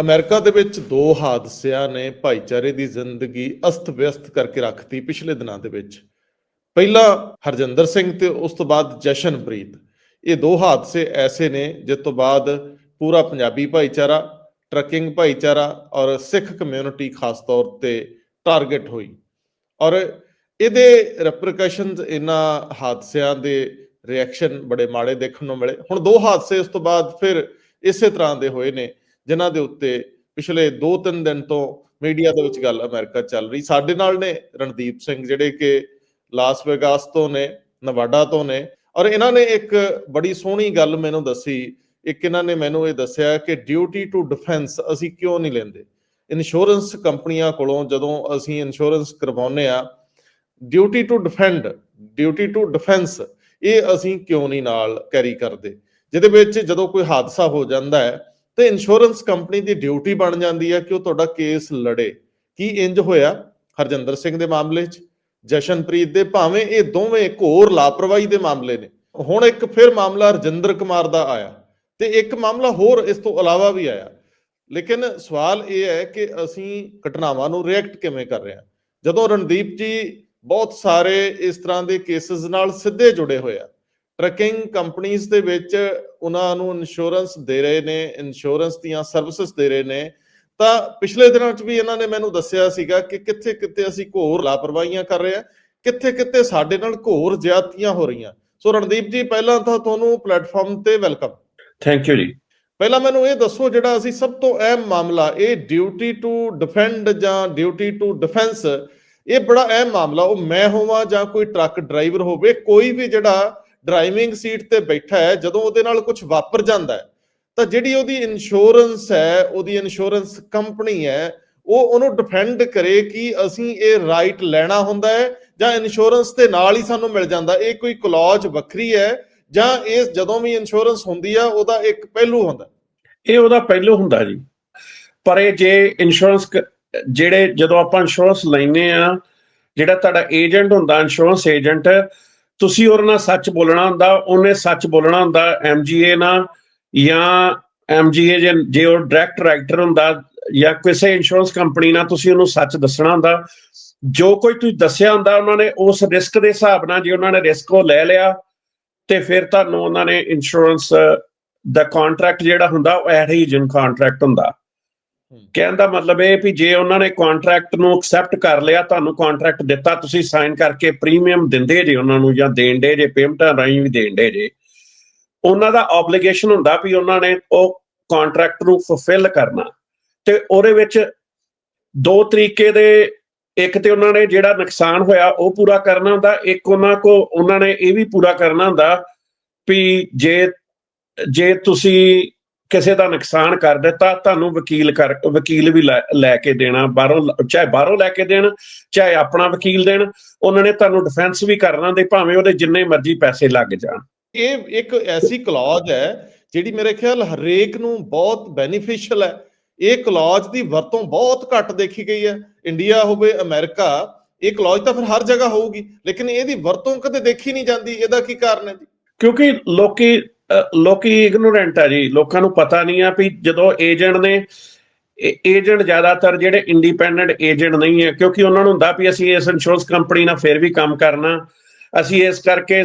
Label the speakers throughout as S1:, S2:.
S1: America ਦੇ ਵਿੱਚ ਦੋ ਹਾਦਸਿਆਂ ਨੇ ਭਾਈਚਾਰੇ ਦੀ ਜ਼ਿੰਦਗੀ ਅਸਤ-ਵਿਅਸਤ ਕਰਕੇ ਰੱਖਤੀ ਪਿਛਲੇ ਦਿਨਾਂ ਦੇ ਵਿੱਚ। ਪਹਿਲਾ ਹਰਜਿੰਦਰ ਸਿੰਘ ਤੇ ਉਸ ਤੋਂ ਬਾਅਦ ਜਸ਼ਨਪ੍ਰੀਤ। ਇਹ ਦੋ ਹਾਦਸੇ ਐਸੇ ਨੇ, ਜਿਸ ਤੋਂ ਬਾਅਦ ਪੂਰਾ ਪੰਜਾਬੀ ਭਾਈਚਾਰਾ, ਟਰੱਕਿੰਗ ਭਾਈਚਾਰਾ ਔਰ ਸਿੱਖ ਕਮਿਊਨਿਟੀ ਖਾਸ ਤੌਰ ਤੇ ਟਾਰਗੇਟ ਹੋਈ। ਔਰ ਇਹਦੇ ਰਿਪਰਕਸ਼ਨਸ ਇਹਨਾਂ ਹਾਦਸਿਆਂ ਦੇ ਰਿਐਕਸ਼ਨ ਬੜੇ ਮਾੜੇ ਦੇਖਣ ਨੂੰ ਮਿਲੇ। ਹੁਣ ਦੋ ਹਾਦਸੇ ਉਸ ਤੋਂ ਬਾਅਦ ਫਿਰ ਇਸੇ ਤਰ੍ਹਾਂ ਦੇ ਹੋਏ ਨੇ। ਜਿਨ੍ਹਾਂ ਦੇ ਉੱਤੇ ਪਿਛਲੇ 2-3 ਦਿਨ ਤੋਂ ਮੀਡੀਆ ਦੇ ਵਿੱਚ ਗੱਲ ਅਮਰੀਕਾ ਚੱਲ ਰਹੀ। ਸਾਡੇ ਨਾਲ ਨੇ ਰਣਦੀਪ ਸਿੰਘ, ਜਿਹੜੇ ਕਿ ਲਾਸ ਵੇਗਾਸ ਤੋਂ ਨੇ, ਨਵਾਡਾ ਤੋਂ ਨੇ। ਔਰ ਇਹਨਾਂ ਨੇ ਇੱਕ ਬੜੀ ਸੋਹਣੀ ਗੱਲ ਮੈਨੂੰ ਦੱਸੀ। ਇੱਕ ਇਹਨਾਂ ਨੇ ਮੈਨੂੰ ਇਹ ਦੱਸਿਆ ਕਿ ਡਿਊਟੀ ਟੂ ਡਿਫੈਂਸ ਅਸੀਂ ਕਿਉਂ ਨਹੀਂ ਲੈਂਦੇ? ਇੰਸ਼ੋਰੈਂਸ ਕੰਪਨੀਆਂ ਕੋਲੋਂ ਜਦੋਂ ਅਸੀਂ ਇੰਸ਼ੋਰੈਂਸ ਕਰਵਾਉਂਦੇ ਆ duty to defend duty to defence ਇਹ ਅਸੀਂ ਕਿਉਂ ਨਹੀਂ ਨਾਲ ਕੈਰੀ ਕਰਦੇ? ਜਿਹਦੇ ਵਿੱਚ ਜਦੋਂ ਕੋਈ ਹਾਦਸਾ ਹੋ ਜਾਂਦਾ ਹੈ ਤੇ ਇੰਸ਼ੋਰੈਂਸ ਕੰਪਨੀ ਦੀ ਡਿਊਟੀ ਬਣ ਜਾਂਦੀ ਹੈ ਕਿ ਉਹ ਤੁਹਾਡਾ ਕੇਸ ਲੜੇ। ਕੀ ਇੰਜ ਹੋਇਆ? ਹਰਜਿੰਦਰ ਸਿੰਘ ਦੇ ਮਾਮਲੇ 'ਚ, ਜਸ਼ਨਪ੍ਰੀਤ ਦੇ ਭਾਵੇਂ ਇਹ ਦੋਵੇਂ ਘੋਰ ਲਾਪਰਵਾਹੀ ਦੇ ਮਾਮਲੇ ਨੇ। ਹੁਣ ਇੱਕ ਫਿਰ ਮਾਮਲਾ ਰਜਿੰਦਰ ਕੁਮਾਰ ਦਾ ਆਇਆ ਤੇ ਇੱਕ ਮਾਮਲਾ ਹੋਰ ਇਸ ਤੋਂ ਇਲਾਵਾ ਵੀ ਆਇਆ। ਲੇਕਿਨ ਸਵਾਲ ਇਹ ਹੈ ਕਿ ਅਸੀਂ ਘਟਨਾਵਾਂ ਨੂੰ ਰਿਐਕਟ ਕਿਵੇਂ ਕਰ ਰਹੇ ਹਾਂ? ਜਦੋਂ ਰਣਦੀਪ ਜੀ ਬਹੁਤ ਸਾਰੇ ਇਸ ਤਰ੍ਹਾਂ ਦੇ ਕੇਸਿਸ ਨਾਲ ਸਿੱਧੇ ਜੁੜੇ ਹੋਏ ਆ ਟਰੱਕਿੰਗ ਕੰਪਨੀਆਂ ਦੇ ਵਿੱਚ ਉਹਨਾਂ ਨੂੰ ਇੰਸ਼ੋਰੈਂਸ ਦੇ ਰਹੇ ਨੇ ਇੰਸ਼ੋਰੈਂਸ ਦੀਆਂ ਸਰਵਿਸਿਜ਼ ਦੇ ਰਹੇ ਨੇ। ਤਾਂ ਪਿਛਲੇ ਦਿਨਾਂ 'ਚ ਵੀ ਇਹਨਾਂ ਨੇ ਮੈਨੂੰ ਦੱਸਿਆ ਸੀਗਾ ਕਿ ਕਿੱਥੇ ਕਿੱਥੇ ਅਸੀਂ ਘੋਰ ਲਾਪਰਵਾਹੀਆਂ ਕਰ ਰਹੇ ਆ ਕਿੱਥੇ ਕਿੱਥੇ ਸਾਡੇ ਨਾਲ ਘੋਰ ਜ਼ਿਆਦਤੀਆਂ ਹੋ ਰਹੀਆਂ। ਸੋ ਰਣਦੀਪ ਜੀ ਪਹਿਲਾਂ ਤਾਂ ਤੁਹਾਨੂੰ ਪਲੇਟਫਾਰਮ ਤੇ ਵੈਲਕਮ
S2: ਥੈਂਕ ਯੂ ਜੀ।
S1: ਪਹਿਲਾਂ ਮੈਨੂੰ ਇਹ ਦੱਸੋ ਜਿਹੜਾ ਅਸੀਂ ਸਭ ਤੋਂ ਅਹਿਮ ਮਾਮਲਾ ਇਹ ਡਿਊਟੀ ਟੂ ਡਿਫੈਂਡ ਜਾਂ ਡਿਊਟੀ ਟੂ ਡਿਫੈਂਸ ਇਹ ਬੜਾ ਅਹਿਮ ਮਾਮਲਾ। ਉਹ ਮੈਂ ਹੋਵਾਂ ਜਾਂ ਕੋਈ ਟਰੱਕ ਡਰਾਈਵਰ ਹੋਵੇ ਕੋਈ ਵੀ ਜਿਹੜਾ ਡਰਾਈਵਿੰਗ ਸੀਟ ਤੇ ਬੈਠਾ ਹੈ, ਜਦੋਂ ਉਹਦੇ ਨਾਲ ਕੁਝ ਵਾਪਰ ਜਾਂਦਾ ਹੈ, ਤਾਂ ਜਿਹੜੀ ਉਹਦੀ ਇੰਸ਼ੋਰੈਂਸ ਹੈ, ਉਹਦੀ ਇੰਸ਼ੋਰੈਂਸ ਕੰਪਨੀ ਹੈ, ਉਹ ਉਹਨੂੰ ਡਿਫੈਂਡ ਕਰੇ ਕਿ ਅਸੀਂ ਇਹ ਰਾਈਟ ਲੈਣਾ ਹੁੰਦਾ ਹੈ ਜਾਂ ਇੰਸ਼ੋਰੈਂਸ ਦੇ ਨਾਲ ਹੀ ਸਾਨੂੰ ਮਿਲ ਜਾਂਦਾ। ਇਹ ਕੋਈ ਕਲੌਜ ਵੱਖਰੀ ਹੈ ਜਾਂ ਇਹ ਜਦੋਂ ਵੀ ਇੰਸ਼ੋਰੈਂਸ ਹੁੰਦੀ ਆ, ਉਹਦਾ ਇੱਕ ਪਹਿਲੂ ਹੁੰਦਾ।
S2: ਇਹ ਉਹਦਾ ਪਹਿਲੂ ਹੁੰਦਾ ਜੀ। ਪਰ ਇਹ ਜੇ ਇੰਸ਼ੋਰੈਂਸ ਜਿਹੜੇ ਜਦੋਂ ਆਪਾਂ ਇੰਸ਼ੋਰੈਂਸ ਲੈਨੇ ਆ, ਜਿਹੜਾ ਤੁਹਾਡਾ ਏਜੰਟ ਹੁੰਦਾ ਇੰਸ਼ੋਰੈਂਸ ਏਜੰਟ ਤੁਸੀਂ ਉਹਦੇ ਨਾਲ ਸੱਚ ਬੋਲਣਾ ਹੁੰਦਾ, ਉਹਨੇ ਸੱਚ ਬੋਲਣਾ ਹੁੰਦਾ ਐਮਜੀਏ ਨਾਲ ਜਾਂ ਐਮਜੀਏ ਜੇ ਜੇ ਉਹ ਡਾਇਰੈਕਟ ਰਾਈਟਰ ਹੁੰਦਾ ਜਾਂ ਕਿਸੇ ਇੰਸ਼ੋਰੈਂਸ ਕੰਪਨੀ ਨਾਲ ਤੁਸੀਂ ਉਹਨੂੰ ਸੱਚ ਦੱਸਣਾ ਹੁੰਦਾ, ਜੋ ਕੋਈ ਤੁਸੀਂ ਦੱਸਿਆ ਹੁੰਦਾ ਉਹਨਾਂ ਨੇ ਉਸ ਰਿਸਕ ਦੇ ਹਿਸਾਬ ਨਾਲ ਜੇ ਉਹਨਾਂ ਨੇ ਰਿਸਕ ਉਹ ਲੈ ਲਿਆ, ਤੇ ਫਿਰ ਤੁਹਾਨੂੰ ਉਹਨਾਂ ਨੇ ਇੰਸ਼ੋਰੈਂਸ ਦਾ ਕੰਟਰੈਕਟ ਜਿਹੜਾ ਹੁੰਦਾ ਉਹ ਐਡਹੀਜਨ ਕੰਟਰੈਕਟ ਹੁੰਦਾ। ਕਹਿਣ ਦਾ ਮਤਲਬ ਇਹ ਵੀ ਜੇ ਉਹਨਾਂ ਨੇ ਕੰਟਰੈਕਟ ਨੂੰ ਐਕਸੈਪਟ ਕਰ ਲਿਆ, ਤੁਹਾਨੂੰ ਕੰਟਰੈਕਟ ਦਿੱਤਾ, ਤੁਸੀਂ ਸਾਈਨ ਕਰਕੇ ਪ੍ਰੀਮੀਅਮ ਦਿੰਦੇ ਜੇ ਉਹਨਾਂ ਨੂੰ ਜਾਂ ਦੇਣ ਜੇ ਪੇਮੈਂਟਾਂ ਰਾਹੀਂ ਵੀ ਦੇਣ ਜੇ, ਉਹਨਾਂ ਦਾ ਆਬਲੀਗੇਸ਼ਨ ਹੁੰਦਾ ਵੀ ਉਹਨਾਂ ਨੇ ਉਹ ਕੰਟਰੈਕਟ ਨੂੰ ਫੁਲਫਿਲ ਕਰਨਾ। ਤੇ ਉਹਦੇ ਵਿੱਚ ਦੋ ਤਰੀਕੇ ਦੇ, ਇੱਕ ਤੇ ਉਹਨਾਂ ਨੇ ਜਿਹੜਾ ਨੁਕਸਾਨ ਹੋਇਆ ਉਹ ਪੂਰਾ ਕਰਨਾ ਹੁੰਦਾ, ਇੱਕ ਉਹਨਾਂ ਕੋ ਉਹਨਾਂ ਨੇ ਇਹ ਵੀ ਪੂਰਾ ਕਰਨਾ ਹੁੰਦਾ ਵੀ ਜੇ ਜੇ ਤੁਸੀਂ ਕਿਸੇ ਦਾ ਨੁਕਸਾਨ ਕਰ ਦਿੱਤਾ ਤੁਹਾਨੂੰ ਵਕੀਲ ਕਰ ਵਕੀਲ ਵੀ ਲੈ- ਕੇ ਦੇਣਾ ਬਾਹਰੋਂ ਚਾਹੇ ਬਾਹਰੋਂ ਲੈ ਕੇ ਦੇਣ ਚਾਹੇ ਆਪਣਾ ਵਕੀਲ ਦੇਣ ਉਹਨਾਂ ਨੇ ਤੁਹਾਨੂੰ ਡਿਫੈਂਸ ਵੀ ਕਰਨਾ ਦੇ ਭਾਵੇਂ ਉਹਦੇ ਜਿੰਨੇ ਮਰਜ਼ੀ ਪੈਸੇ ਲੱਗ ਜਾਣ।
S1: ਇਹ ਇੱਕ ਐਸੀ ਕਲੌਜ ਹੈ ਜਿਹੜੀ ਮੇਰੇ ਖਿਆਲ ਹਰੇਕ ਨੂੰ ਬਹੁਤ ਬੈਨੀਫੀਸ਼ੀਅਲ ਹੈ। ਇਹ ਕਲੌਜ ਦੀ ਵਰਤੋਂ ਬਹੁਤ ਘੱਟ ਦੇਖੀ ਗਈ ਹੈ। ਇੰਡੀਆ ਹੋਵੇ ਅਮਰੀਕਾ ਇਹ ਕਲੌਜ ਤਾਂ ਫਿਰ ਹਰ ਜਗ੍ਹਾ ਹੋਊਗੀ ਲੇਕਿਨ ਇਹਦੀ ਵਰਤੋਂ ਕਦੇ ਦੇਖੀ ਨਹੀਂ ਜਾਂਦੀ ਇਹਦਾ ਕੀ ਕਾਰਨ ਹੈ ਜੀ?
S2: ਕਿਉਂਕਿ ਲੋਕੀ ਲੋਕੀ ਇਗਨੋਰੈਂਟ ਆ ਜੀ ਲੋਕਾਂ ਨੂੰ ਪਤਾ ਨਹੀਂ ਆ ਵੀ ਜਦੋਂ ਏਜੰਟ ਨੇ ਏਜੰਟ ਜ਼ਿਆਦਾਤਰ ਜਿਹੜੇ ਇੰਡੀਪੈਂਡੈਂਟ ਏਜੰਟ ਨਹੀਂ ਹੈ ਕਿਉਂਕਿ ਉਹਨਾਂ ਨੂੰ ਹੁੰਦਾ ਵੀ ਅਸੀਂ ਇਸ ਇੰਸ਼ੋਰੈਂਸ ਕੰਪਨੀ ਨਾਲ ਫਿਰ ਵੀ ਕੰਮ ਕਰਨਾ। ਅਸੀਂ ਇਸ ਕਰਕੇ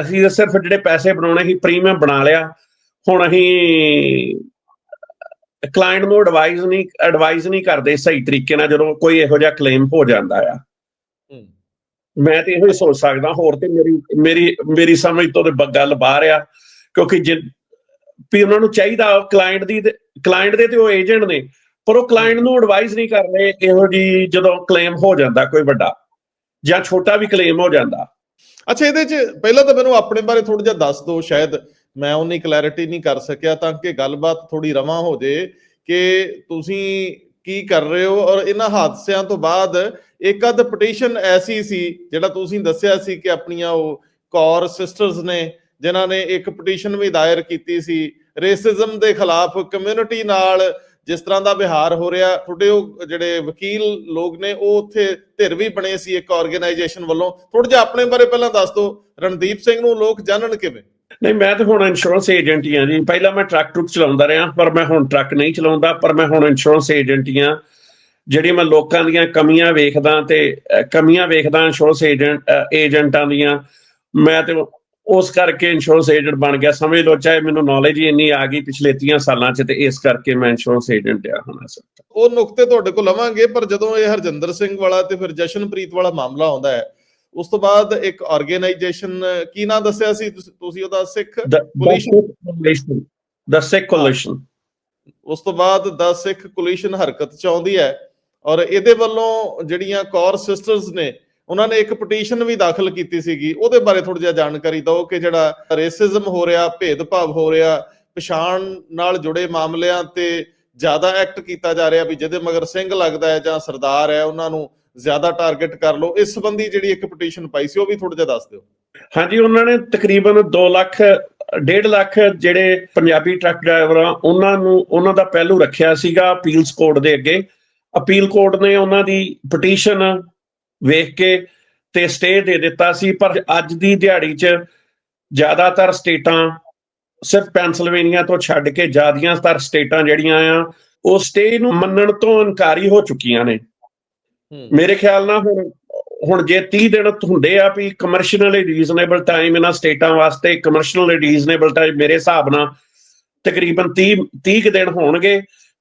S2: ਅਸੀਂ ਸਿਰਫ ਜਿਹੜੇ ਪੈਸੇ ਬਣਾਉਣੇ ਸੀ ਪ੍ਰੀਮੀਅਮ ਬਣਾ ਲਿਆ। ਹੁਣ ਅਸੀਂ ਕਲਾਇੰਟ ਨੂੰ ਐਡਵਾਈਸ ਨਹੀਂ ਐਡਵਾਈਸ ਨਹੀਂ ਕਰਦੇ ਸਹੀ ਤਰੀਕੇ ਨਾਲ ਜਦੋਂ ਕੋਈ ਇਹੋ ਜਿਹਾ ਕਲੇਮ ਹੋ ਜਾਂਦਾ ਆ। ਮੈਂ ਤੇ ਇਹੋ ਹੀ ਸੋਚ ਸਕਦਾ ਹੋਰ ਤੇ ਮੇਰੀ ਮੇਰੀ ਮੇਰੀ ਸਮਝ ਤੋਂ ਤੇ ਗੱਲ ਬਾਹਰ ਆ। ਕਿਉਂਕਿ ਜੇ ਵੀ ਉਹਨਾਂ ਨੂੰ ਚਾਹੀਦਾ ਕਲਾਇੰਟ ਦੀ ਕਲਾਇੰਟ ਦੇ ਤੇ ਉਹ ਏਜੰਟ ਨੇ, ਪਰ ਉਹ ਕਲਾਇੰਟ ਨੂੰ ਐਡਵਾਈਸ ਨਹੀਂ ਕਰ ਰਹੇ ਇਹੋ ਜੀ ਜਦੋਂ ਕਲੇਮ ਹੋ ਜਾਂਦਾ ਕੋਈ ਵੱਡਾ, ਜਾਂ ਛੋਟਾ ਵੀ ਕਲੇਮ ਹੋ ਜਾਂਦਾ।
S1: ਅੱਛਾ, ਇਹਦੇ 'ਚ ਪਹਿਲਾਂ ਤਾਂ ਮੈਨੂੰ ਆਪਣੇ ਬਾਰੇ ਥੋੜਾ ਜਿਹਾ ਦੱਸ ਦਿਓ, ਸ਼ਾਇਦ ਮੈਂ ਉਨੀ ਕਲੈਰਿਟੀ ਨਹੀਂ ਕਰ ਸਕਿਆ, ਤਾਂ ਕਿ ਗੱਲਬਾਤ ਥੋੜੀ ਰਵਾਂ ਹੋ ਜੇ ਕਿ ਤੁਸੀਂ ਕੀ ਕਰ ਰਹੇ ਹੋ ਔਰ ਇਹਨਾਂ ਹਾਦਸਿਆਂ ਤੋਂ ਬਾਅਦ ਇੱਕ ਅੱਧ ਪਟੀਸ਼ਨ ਐਸੀ ਸੀ, ਜਿਹੜਾ ਤੁਸੀਂ ਦੱਸਿਆ ਸੀ ਕਿ ਆਪਣੀਆਂ ਉਹ ਕੌਰ ਸਿਸਟਰਸ ਨੇ ਜਿਨ੍ਹਾਂ ਨੇ ਇੱਕ ਪਟੀਸ਼ਨ ਵੀ ਦਾਇਰ ਕੀਤੀ ਸੀ ਰੇਸਿਜ਼ਮ ਦੇ ਖਿਲਾਫ ਕਮਿਊਨਿਟੀ ਨਾਲ ਜਿਸ ਤਰ੍ਹਾਂ ਦਾ ਵਿਹਾਰ ਹੋ ਰਿਹਾ, ਤੁਹਾਡੇ ਉਹ ਜਿਹੜੇ ਵਕੀਲ ਲੋਕ ਨੇ, ਉਹ ਉੱਥੇ ਧਿਰ ਵੀ ਬਣੇ ਸੀ ਇੱਕ ਆਰਗੇਨਾਈਜੇਸ਼ਨ ਵੱਲੋਂ। ਥੋੜਾ ਜਿਹਾ ਆਪਣੇ ਬਾਰੇ ਪਹਿਲਾਂ ਦੱਸ ਦਿਓ, ਰਣਦੀਪ ਸਿੰਘ ਨੂੰ ਲੋਕ ਜਾਣਨ ਕਿਵੇਂ?
S2: ਨਹੀਂ, ਮੈਂ ਤਾਂ ਹੁਣ ਇੰਸ਼ੋਰੈਂਸ ਏਜੰਟ ਹੀ ਆ ਜੀ। ਪਹਿਲਾਂ ਮੈਂ ਟਰੱਕ ਟਰੁੱਕ ਚਲਾਉਂਦਾ ਰਿਹਾ, ਪਰ ਮੈਂ ਹੁਣ ਟਰੱਕ ਨਹੀਂ ਚਲਾਉਂਦਾ, ਪਰ ਮੈਂ ਹੁਣ ਇੰਸ਼ੋਰੈਂਸ ਏਜੰਟ ਹੀ ਆ ਜਿਹੜੀ ਮੈਂ ਲੋਕਾਂ ਦੀਆਂ ਕਮੀਆਂ ਵੇਖਦਾ ਤੇ ਕਮੀਆਂ ਵੇਖਦਾ ਇੰਸ਼ੋਰੈਂਸ ਏਜੰਟ ਏਜੰਟਾਂ ਦੀਆਂ, ਮੈਂ ਤੇ ਉਸ ਕਰਕੇ ਇੰਸ਼ੋਰੈਂਸ ਏਜੰਟ ਬਣ ਗਿਆ। ਸਮਝ ਲਓ ਚਾਹੇ ਮੈਨੂੰ ਨੌਲੇਜ ਹੀ ਇੰਨੀ ਆ ਗਈ ਪਿਛਲੇ 30 ਸਾਲਾਂ 'ਚ ਤੇ ਇਸ ਕਰਕੇ ਮੈਂ ਇੰਸ਼ੋਰੈਂਸ ਏਜੰਟ ਆ ਹੁਣ ਵਕਤ।
S1: ਉਹ ਨੁਕਤੇ ਤੁਹਾਡੇ ਕੋਲ ਲਵਾਂਗੇ ਪਰ ਜਦੋਂ ਇਹ ਹਰਜਿੰਦਰ ਸਿੰਘ ਵਾਲਾ ਤੇ ਫਿਰ ਜਸ਼ਨਪ੍ਰੀਤ ਵਾਲਾ ਮਾਮਲਾ ਆਉਂਦਾ ਹੈ ਉਸ ਤੋਂ ਬਾਅਦ ਇੱਕ ਆਰਗੇਨਾਈਜੇਸ਼ਨ ਕੀ ਨਾਂ ਦੱਸਿਆ ਸੀ ਤੁਸੀਂ ਉਹਦਾ ਸਿੱਖ?
S2: ਕੋਲੀਸ਼ਨ। ਦਾ ਸਿੱਖ ਕੋਲੀਸ਼ਨ।
S1: ਉਸ ਤੋਂ ਬਾਅਦ 10 ਸਿੱਖ ਕੋਲੀਸ਼ਨ ਹਰਕਤ ਚ ਆਉਂਦੀ ਹੈ ਔਰ ਇਹਦੇ ਵੱਲੋਂ ਜਿਹੜੀਆਂ ਕੌਰ ਸਿਸਟਰਸ ਨੇ ਉਹਨਾਂ ਨੇ ਇੱਕ ਪਟੀਸ਼ਨ ਵੀ ਦਾਖਲ ਕੀਤੀ ਸੀਗੀ। ਉਹਦੇ ਬਾਰੇ ਥੋੜੀ ਜਿਹਾ ਜਾਣਕਾਰੀ ਦਿਓ ਕਿ ਜਿਹੜਾ ਰੇਸਿਜ਼ਮ ਹੋ ਰਿਹਾ, ਭੇਦਭਾਵ ਹੋ ਰਿਹਾ, ਪਛਾਣ ਨਾਲ ਜੁੜੇ ਮਾਮਲਿਆਂ ਤੇ ਜ਼ਿਆਦਾ ਐਕਟ ਕੀਤਾ ਜਾ ਰਿਹਾ ਵੀ ਜਿਹਦੇ ਮਗਰ ਸਿੰਘ ਲੱਗਦਾ ਹੈ ਜਾਂ ਸਰਦਾਰ ਹੈ, ਉਹਨਾਂ ਨੂੰ ਜ਼ਿਆਦਾ ਟਾਰਗੇਟ ਕਰ ਲਓ। ਇਸ ਸੰਬੰਧੀ ਜਿਹੜੀ ਇੱਕ ਪਟੀਸ਼ਨ ਪਾਈ ਸੀ, ਉਹ ਵੀ ਥੋੜਾ ਜਿਹਾ ਦੱਸ ਦਿਓ।
S2: ਹਾਂਜੀ, ਉਹਨਾਂ ਨੇ ਤਕਰੀਬਨ 2 ਲੱਖ 1.5 ਲੱਖ ਜਿਹੜੇ ਪੰਜਾਬੀ ਟਰੱਕ ਡਰਾਈਵਰ ਆ, ਉਹਨਾਂ ਨੂੰ, ਉਹਨਾਂ ਦਾ ਪਹਿਲੂ ਰੱਖਿਆ ਸੀਗਾ ਅਪੀਲਸ ਕੋਰਟ ਦੇ ਅੱਗੇ। ਅਪੀਲ ਕੋਰਟ ਨੇ ਉਹਨਾਂ ਦੀ ਪਟੀਸ਼ਨ ਵੇਖ ਕੇ ਤੇ ਸਟੇ ਦੇ ਦਿੱਤਾ ਸੀ ਪਰ ਅੱਜ ਦੀ ਦਿਹਾੜੀ 'ਚ ਜ਼ਿਆਦਾਤਰ ਸਟੇਟਾਂ ਸਿਰਫ ਪੈਨਸਿਲਵੇਨੀਆ ਤੋਂ ਛੱਡ ਕੇ ਜ਼ਿਆਦੀਆਂ ਸਟੇਟਾਂ ਜਿਹੜੀਆਂ ਆ ਉਹ ਸਟੇ ਨੂੰ ਮੰਨਣ ਤੋਂ ਇਨਕਾਰੀ ਹੋ ਚੁੱਕੀਆਂ ਨੇ। ਮੇਰੇ ਖਿਆਲ ਨਾਲ ਹੁਣ ਹੁਣ ਜੇ 30 ਦਿਨ ਹੁੰਦੇ ਆ ਵੀ ਕਮਰਸ਼ੀਅਲੀ ਰੀਜ਼ਨੇਬਲ ਟਾਈਮ ਇਹਨਾਂ ਸਟੇਟਾਂ ਵਾਸਤੇ ਕਮਰਸ਼ੀਅਲੀ ਰੀਜ਼ਨੇਬਲ ਟਾਈਮ ਮੇਰੇ ਹਿਸਾਬ ਨਾਲ ਤਕਰੀਬਨ 30 30 ਕੁ ਦਿਨ ਹੋਣਗੇ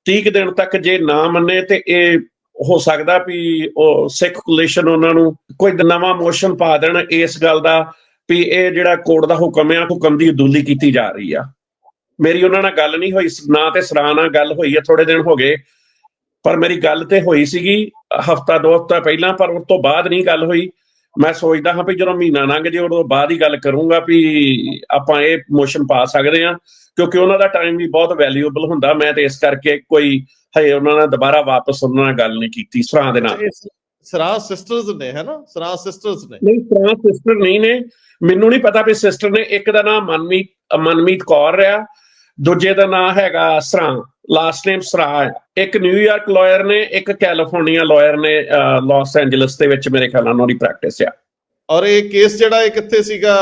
S2: 30 ਕੁ ਦਿਨ ਤੱਕ ਜੇ ਨਾ ਮੰਨੇ ਤੇ ਇਹ ਹੋ ਸਕਦਾ ਵੀ ਉਹ ਸਿੱਖ ਕੋਲੀਸ਼ਨ ਉਹਨਾਂ ਨੂੰ ਕੋਈ ਨਵਾਂ ਮੋਸ਼ਨ ਪਾ ਦੇਣ ਇਸ ਗੱਲ ਦਾ ਵੀ ਇਹ ਜਿਹੜਾ ਕੋਰਟ ਦਾ ਹੁਕਮ ਆ, ਹੁਕਮ ਦੀ ਅਦੂਲੀ ਕੀਤੀ ਜਾ ਰਹੀ ਆ। ਮੇਰੀ ਉਹਨਾਂ ਨਾਲ ਗੱਲ ਨਹੀਂ ਹੋਈ, ਨਾ ਤੇ ਸਰਾਂ ਨਾਲ ਗੱਲ ਹੋਈ ਆ ਥੋੜੇ ਦਿਨ ਹੋ ਗਏ। ਪਰ ਮੇਰੀ ਗੱਲ ਤੇ ਹੋਈ ਸੀਗੀ, ਹਫਤਾ ਦੋ ਹਫਤਾ ਪਹਿਲਾਂ, ਪਰ ਉਸ ਤੋਂ ਬਾਅਦ ਨਹੀਂ ਗੱਲ ਹੋਈ। ਮੈਂ ਸੋਚਦਾ ਹਾਂ ਵੀ ਜਦੋਂ ਮਹੀਨਾ ਲੰਘ ਜੇ ਉਦੋਂ ਬਾਅਦ ਹੀ ਗੱਲ ਕਰੂੰਗਾ ਵੀ ਆਪਾਂ ਇਹ ਮੋਸ਼ਨ ਪਾ ਸਕਦੇ ਹਾਂ ਕਿਉਂਕਿ ਉਹਨਾਂ ਦਾ ਟਾਈਮ ਵੀ ਬਹੁਤ ਵੈਲਿਊਏਬਲ ਹੁੰਦਾ। ਮੈਂ ਤੇ ਇਸ ਕਰਕੇ ਕੋਈ ਹਜੇ ਉਹਨਾਂ ਨਾਲ ਦੁਬਾਰਾ ਵਾਪਸ ਉਹਨਾਂ ਨਾਲ ਗੱਲ ਨਹੀਂ ਕੀਤੀ ਸਰਾਂ ਦੇ ਨਾਲ।
S1: ਸਰਾਂ ਸਿਸਟਰਸ ਨੇ ਹੈਨਾ ਸਰਾਂ ਸਿਸਟਰਸ ਨੇ।
S2: ਨਹੀਂ ਸਰਾਂ ਸਿਸਟਰ ਨਹੀਂ ਨੇ। ਮੈਨੂੰ ਨਹੀਂ ਪਤਾ ਵੀ ਸਿਸਟਰ ਨੇ ਇੱਕ ਦਾ ਨਾਮ ਮਨਮੀਤ ਮਨਮੀਤ ਕੌਰ ਆ ਦੂਜੇ ਦਾ ਨਾਮ ਹੈਗਾ ਸਰਾਂ ਲਾਸਟ ਨੇਮ ਸਰਾ ਹੈ। ਇੱਕ ਨਿਊਯਾਰਕ ਲਾਇਰ ਨੇ ਇੱਕ ਕੈਲੀਫੋਰਨੀਆ ਲਾਇਰ ਨੇ ਲਾਸ ਐਂਜਲਸ ਦੇ ਵਿੱਚ ਮੇਰੇ ਖਿਆਲ ਨਾਲ ਉਹਨਾਂ ਦੀ ਪ੍ਰੈਕਟਿਸ ਆ।
S1: ਔਰ ਇਹ ਕੇਸ ਜਿਹੜਾ ਇਹ ਕਿੱਥੇ ਸੀਗਾ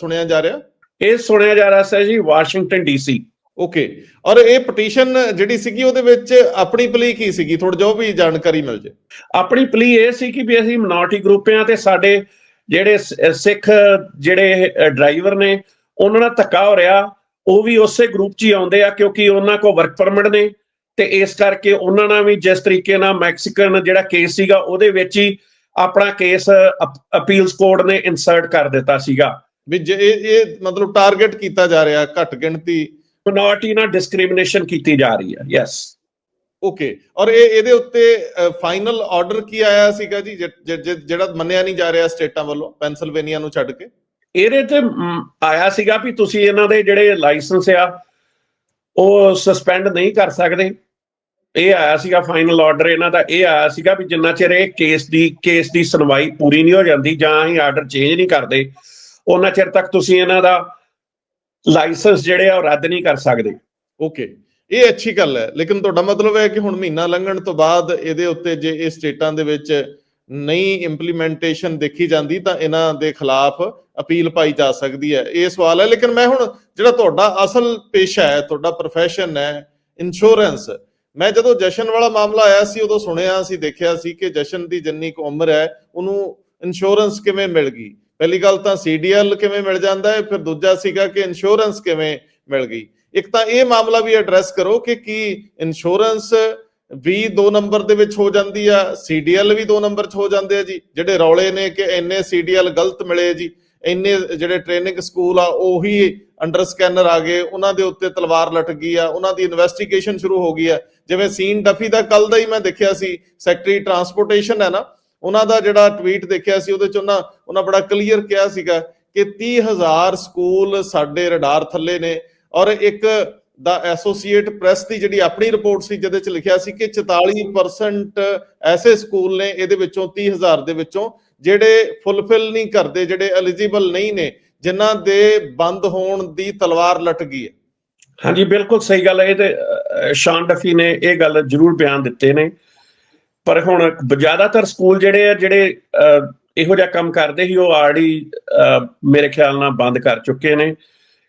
S1: ਸੁਣਿਆ ਜਾ ਰਿਹਾ?
S2: ਇਹ ਸੁਣਿਆ ਜਾ ਰਿਹਾ ਸੀ ਜੀ ਵਾਸ਼ਿੰਗਟਨ ਡੀਸੀ
S1: ਓਕੇ ਔਰ ਇਹ ਪਟੀਸ਼ਨ ਜਿਹੜੀ ਸੀਗੀ ਉਹਦੇ ਵਿੱਚ ਆਪਣੀ ਪਲੀ ਕੀ ਸੀਗੀ? ਥੋੜਾ ਜੋ ਵੀ ਜਾਣਕਾਰੀ ਮਿਲ ਜੇ।
S2: ਆਪਣੀ ਪਲੀ ਇਹ ਸੀ ਕਿ ਵੀ ਅਸੀਂ ਮਿਨੋਰਟੀ ਗਰੁੱਪ ਆ ਤੇ ਸਾਡੇ ਜਿਹੜੇ ਸਿੱਖ ਜਿਹੜੇ ਡਰਾਈਵਰ ਨੇ ਉਹਨਾਂ ਨਾਲ ਧੱਕਾ ਹੋ ਰਿਹਾ। ਉਹ ਵੀ ਉਸੇ ਗਰੁੱਪ 'ਚ ਹੀ ਆਉਂਦੇ ਆ ਕਿਉਂਕਿ ਉਹਨਾਂ ਕੋਲ ਵਰਕ ਪਰਮਿਟ ਨੇ ਤੇ ਇਸ ਕਰਕੇ ਉਹਨਾਂ ਨਾਲ ਵੀ ਜਿਸ ਤਰੀਕੇ ਨਾਲ ਮੈਕਸੀਕਨ ਜਿਹੜਾ ਕੇਸ ਸੀਗਾ ਉਹਦੇ ਵਿੱਚ ਹੀ ਆਪਣਾ ਕੇਸ ਅਪੀਲਸ ਕੋਰਟ ਨੇ ਇਨਸਰਟ ਕਰ ਦਿੱਤਾ ਸੀਗਾ।
S1: ਵੀ ਜੇ ਇਹ ਇਹ ਮਤਲਬ ਟਾਰਗੇਟ ਕੀਤਾ ਜਾ ਰਿਹਾ ਘੱਟ ਗਿਣਤੀ।
S2: ਮਿਨੋਰਟੀ ਨਾਲ ਡਿਸਕ੍ਰਿਮੀਨੇਸ਼ਨ ਕੀਤੀ ਜਾ ਰਹੀ ਹੈ ਯੈਸ
S1: ਓਕੇ ਔਰ ਇਹ ਇਹਦੇ ਉੱਤੇ ਫਾਈਨਲ ਆਰਡਰ ਕੀ ਆਇਆ ਸੀਗਾ ਜੀ ਜਿਹੜਾ ਮੰਨਿਆ ਨਹੀਂ ਜਾ ਰਿਹਾ ਸਟੇਟਾਂ ਵੱਲੋਂ ਪੈਨਸਿਲਵੇਨੀਆ ਨੂੰ ਛੱਡ ਕੇ?
S2: ਇਹਦੇ ਤੇ ਆਇਆ ਸੀਗਾ ਵੀ ਤੁਸੀਂ ਇਹਨਾਂ ਦੇ ਜਿਹੜੇ ਲਾਇਸੈਂਸ ਆ, ਉਹ ਸਸਪੈਂਡ ਨਹੀਂ ਕਰ ਸਕਦੇ। ਇਹ ਆਇਆ ਸੀਗਾ ਫਾਈਨਲ ਆਰਡਰ ਇਹਨਾਂ ਦਾ ਇਹ ਆਇਆ ਸੀਗਾ ਵੀ ਜਿੰਨਾ ਚਿਰ ਇਹ ਕੇਸ ਦੀ ਕੇਸ ਦੀ ਸੁਣਵਾਈ ਪੂਰੀ ਨਹੀਂ ਹੋ ਜਾਂਦੀ ਜਾਂ ਅਸੀਂ ਆਰਡਰ ਚੇਂਜ ਨਹੀਂ ਕਰਦੇ, ਉਹਨਾਂ ਚਿਰ ਤੱਕ ਤੁਸੀਂ ਇਹਨਾਂ ਦਾ ਲਾਇਸੈਂਸ ਜਿਹੜੇ ਆ ਉਹ ਰੱਦ ਨਹੀਂ ਕਰ ਸਕਦੇ।
S1: ਓਕੇ ਇਹ ਅੱਛੀ ਗੱਲ ਹੈ, ਲੇਕਿਨ ਤੁਹਾਡਾ ਮਤਲਬ ਹੈ ਕਿ ਹੁਣ ਮਹੀਨਾ ਲੰਘਣ ਤੋਂ ਬਾਅਦ ਇਹਦੇ ਉੱਤੇ ਜੇ ਇਹ ਸਟੇਟਾਂ ਦੇ ਵਿੱਚ ਨਹੀਂ ਇੰਪਲੀਮੈਂਟੇਸ਼ਨ ਦੇਖੀ ਜਾਂਦੀ ਤਾਂ ਇਹਨਾਂ ਦੇ ਖਿਲਾਫ ਅਪੀਲ ਪਾਈ ਜਾ ਸਕਦੀ ਹੈ। ਇਹ ਸਵਾਲ ਹੈ, ਲੇਕਿਨ ਮੈਂ ਹੁਣ ਜਿਹੜਾ ਤੁਹਾਡਾ ਅਸਲ ਪੇਸ਼ਾ ਹੈ, ਤੁਹਾਡਾ profession ਹੈ ਇੰਸ਼ੋਰੈਂਸ ਮੈਂ ਜਦੋਂ ਜਸ਼ਨ ਵਾਲਾ ਮਾਮਲਾ ਆਇਆ ਸੀ, ਉਦੋਂ ਸੁਣਿਆ ਸੀ, ਦੇਖਿਆ ਸੀ ਕਿ ਜਸ਼ਨ ਦੀ ਜਿੰਨੀ ਕੁ ਉਮਰ ਹੈ, ਉਹਨੂੰ ਇੰਸ਼ੋਰੈਂਸ ਕਿਵੇਂ ਮਿਲ ਗਈ? ਪਹਿਲੀ ਗੱਲ ਤਾਂ ਸੀਡੀਐਲ ਕਿਵੇਂ ਮਿਲ ਜਾਂਦਾ ਹੈ, ਫਿਰ ਦੂਜਾ ਸੀਗਾ ਕਿ ਇੰਸ਼ੋਰੈਂਸ ਕਿਵੇਂ ਮਿਲ ਗਈ? ਇੱਕ ਤਾਂ ਇਹ ਮਾਮਲਾ ਵੀ ਐਡਰੈਸ ਕਰੋ ਕਿ ਕੀ ਇੰਸ਼ੋਰੈਂਸ ਵੀ 2 ਨੰਬਰ ਦੇ ਵਿੱਚ ਹੋ ਜਾਂਦੀ ਆ, ਸੀਡੀਐਲ ਵੀ 2 ਨੰਬਰ 'ਚ ਹੋ ਜਾਂਦੇ ਆ ਜੀ, ਜਿਹੜੇ ਰੌਲੇ ਨੇ ਕਿ ਇੰਨੇ ਸੀਡੀਐਲ ਗਲਤ ਮਿਲੇ ਜੀ, ਇੰਨੇ ਜਿਹੜੇ ਟ੍ਰੇਨਿੰਗ ਸਕੂਲ ਆ, ਉਹੀ ਅੰਡਰ ਸਕੈਨਰ ਆ ਗਏ, ਉਹਨਾਂ ਦੇ ਉੱਤੇ ਤਲਵਾਰ ਲਟਕ ਗਈ ਆ, ਉਹਨਾਂ ਦੀ ਇਨਵੈਸਟੀਗੇਸ਼ਨ ਸ਼ੁਰੂ ਹੋ ਗਈ ਆ। ਜਿਵੇਂ ਸੀਨ ਡਫੀ ਦਾ ਕੱਲ ਦਾ ਹੀ ਮੈਂ ਦੇਖਿਆ ਸੀ ਸੈਕਟਰੀ ਟਰਾਂਸਪੋਰਟੇਸ਼ਨ ਹੈ ਨਾ, ਉਹਨਾਂ ਦਾ ਜਿਹੜਾ ਟਵੀਟ ਦੇਖਿਆ ਸੀ, ਉਹਦੇ ਚ ਉਹਨਾਂ ਉਹਨਾਂ ਬੜਾ ਕਲੀਅਰ ਕਿਹਾ ਸੀਗਾ ਕਿ 30000 ਸਕੂਲ ਸਾਡੇ ਰਡਾਰ ਥੱਲੇ ਨੇ ਔਰ ਇੱਕ ਦਾ ਐਸੋਸੀਏਟ ਪ੍ਰੈਸ ਦੀ ਜਿਹੜੀ ਆਪਣੀ ਰਿਪੋਰਟ ਸੀ, ਜਿਹਦੇ ਚ ਲਿਖਿਆ ਸੀ ਕਿ 44% ਐਸੇ ਸਕੂਲ ਨੇ ਇਹਦੇ ਵਿੱਚੋਂ 30000 ਦੇ ਵਿੱਚੋਂ ਜਿਹੜੇ ਫੁੱਲਫਿਲ ਨਹੀਂ ਕਰਦੇ, ਜਿਹੜੇ ਐਲੀਜੀਬਲ ਨਹੀਂ ਨੇ, ਜਿਨ੍ਹਾਂ ਦੇ ਬੰਦ ਹੋਣ ਦੀ ਤਲਵਾਰ ਲਟ ਗਈ ਹੈ।
S2: ਹਾਂਜੀ, ਬਿਲਕੁਲ ਸਹੀ ਗੱਲ ਹੈ। ਇਹ ਤੇ ਸ਼ਾਨ ਡਫੀ ਨੇ ਇਹ ਗੱਲ ਜ਼ਰੂਰ ਬਿਆਨ ਦਿੱਤੇ ਨੇ। ਪਰ ਹੁਣ ਜ਼ਿਆਦਾਤਰ ਸਕੂਲ ਜਿਹੜੇ ਆ, ਜਿਹੜੇ ਇਹੋ ਜਿਹਾ ਕੰਮ ਕਰਦੇ ਸੀ, ਉਹ ਆਲਰੇਡੀ ਮੇਰੇ ਖਿਆਲ ਨਾਲ ਬੰਦ ਕਰ ਚੁੱਕੇ ਨੇ।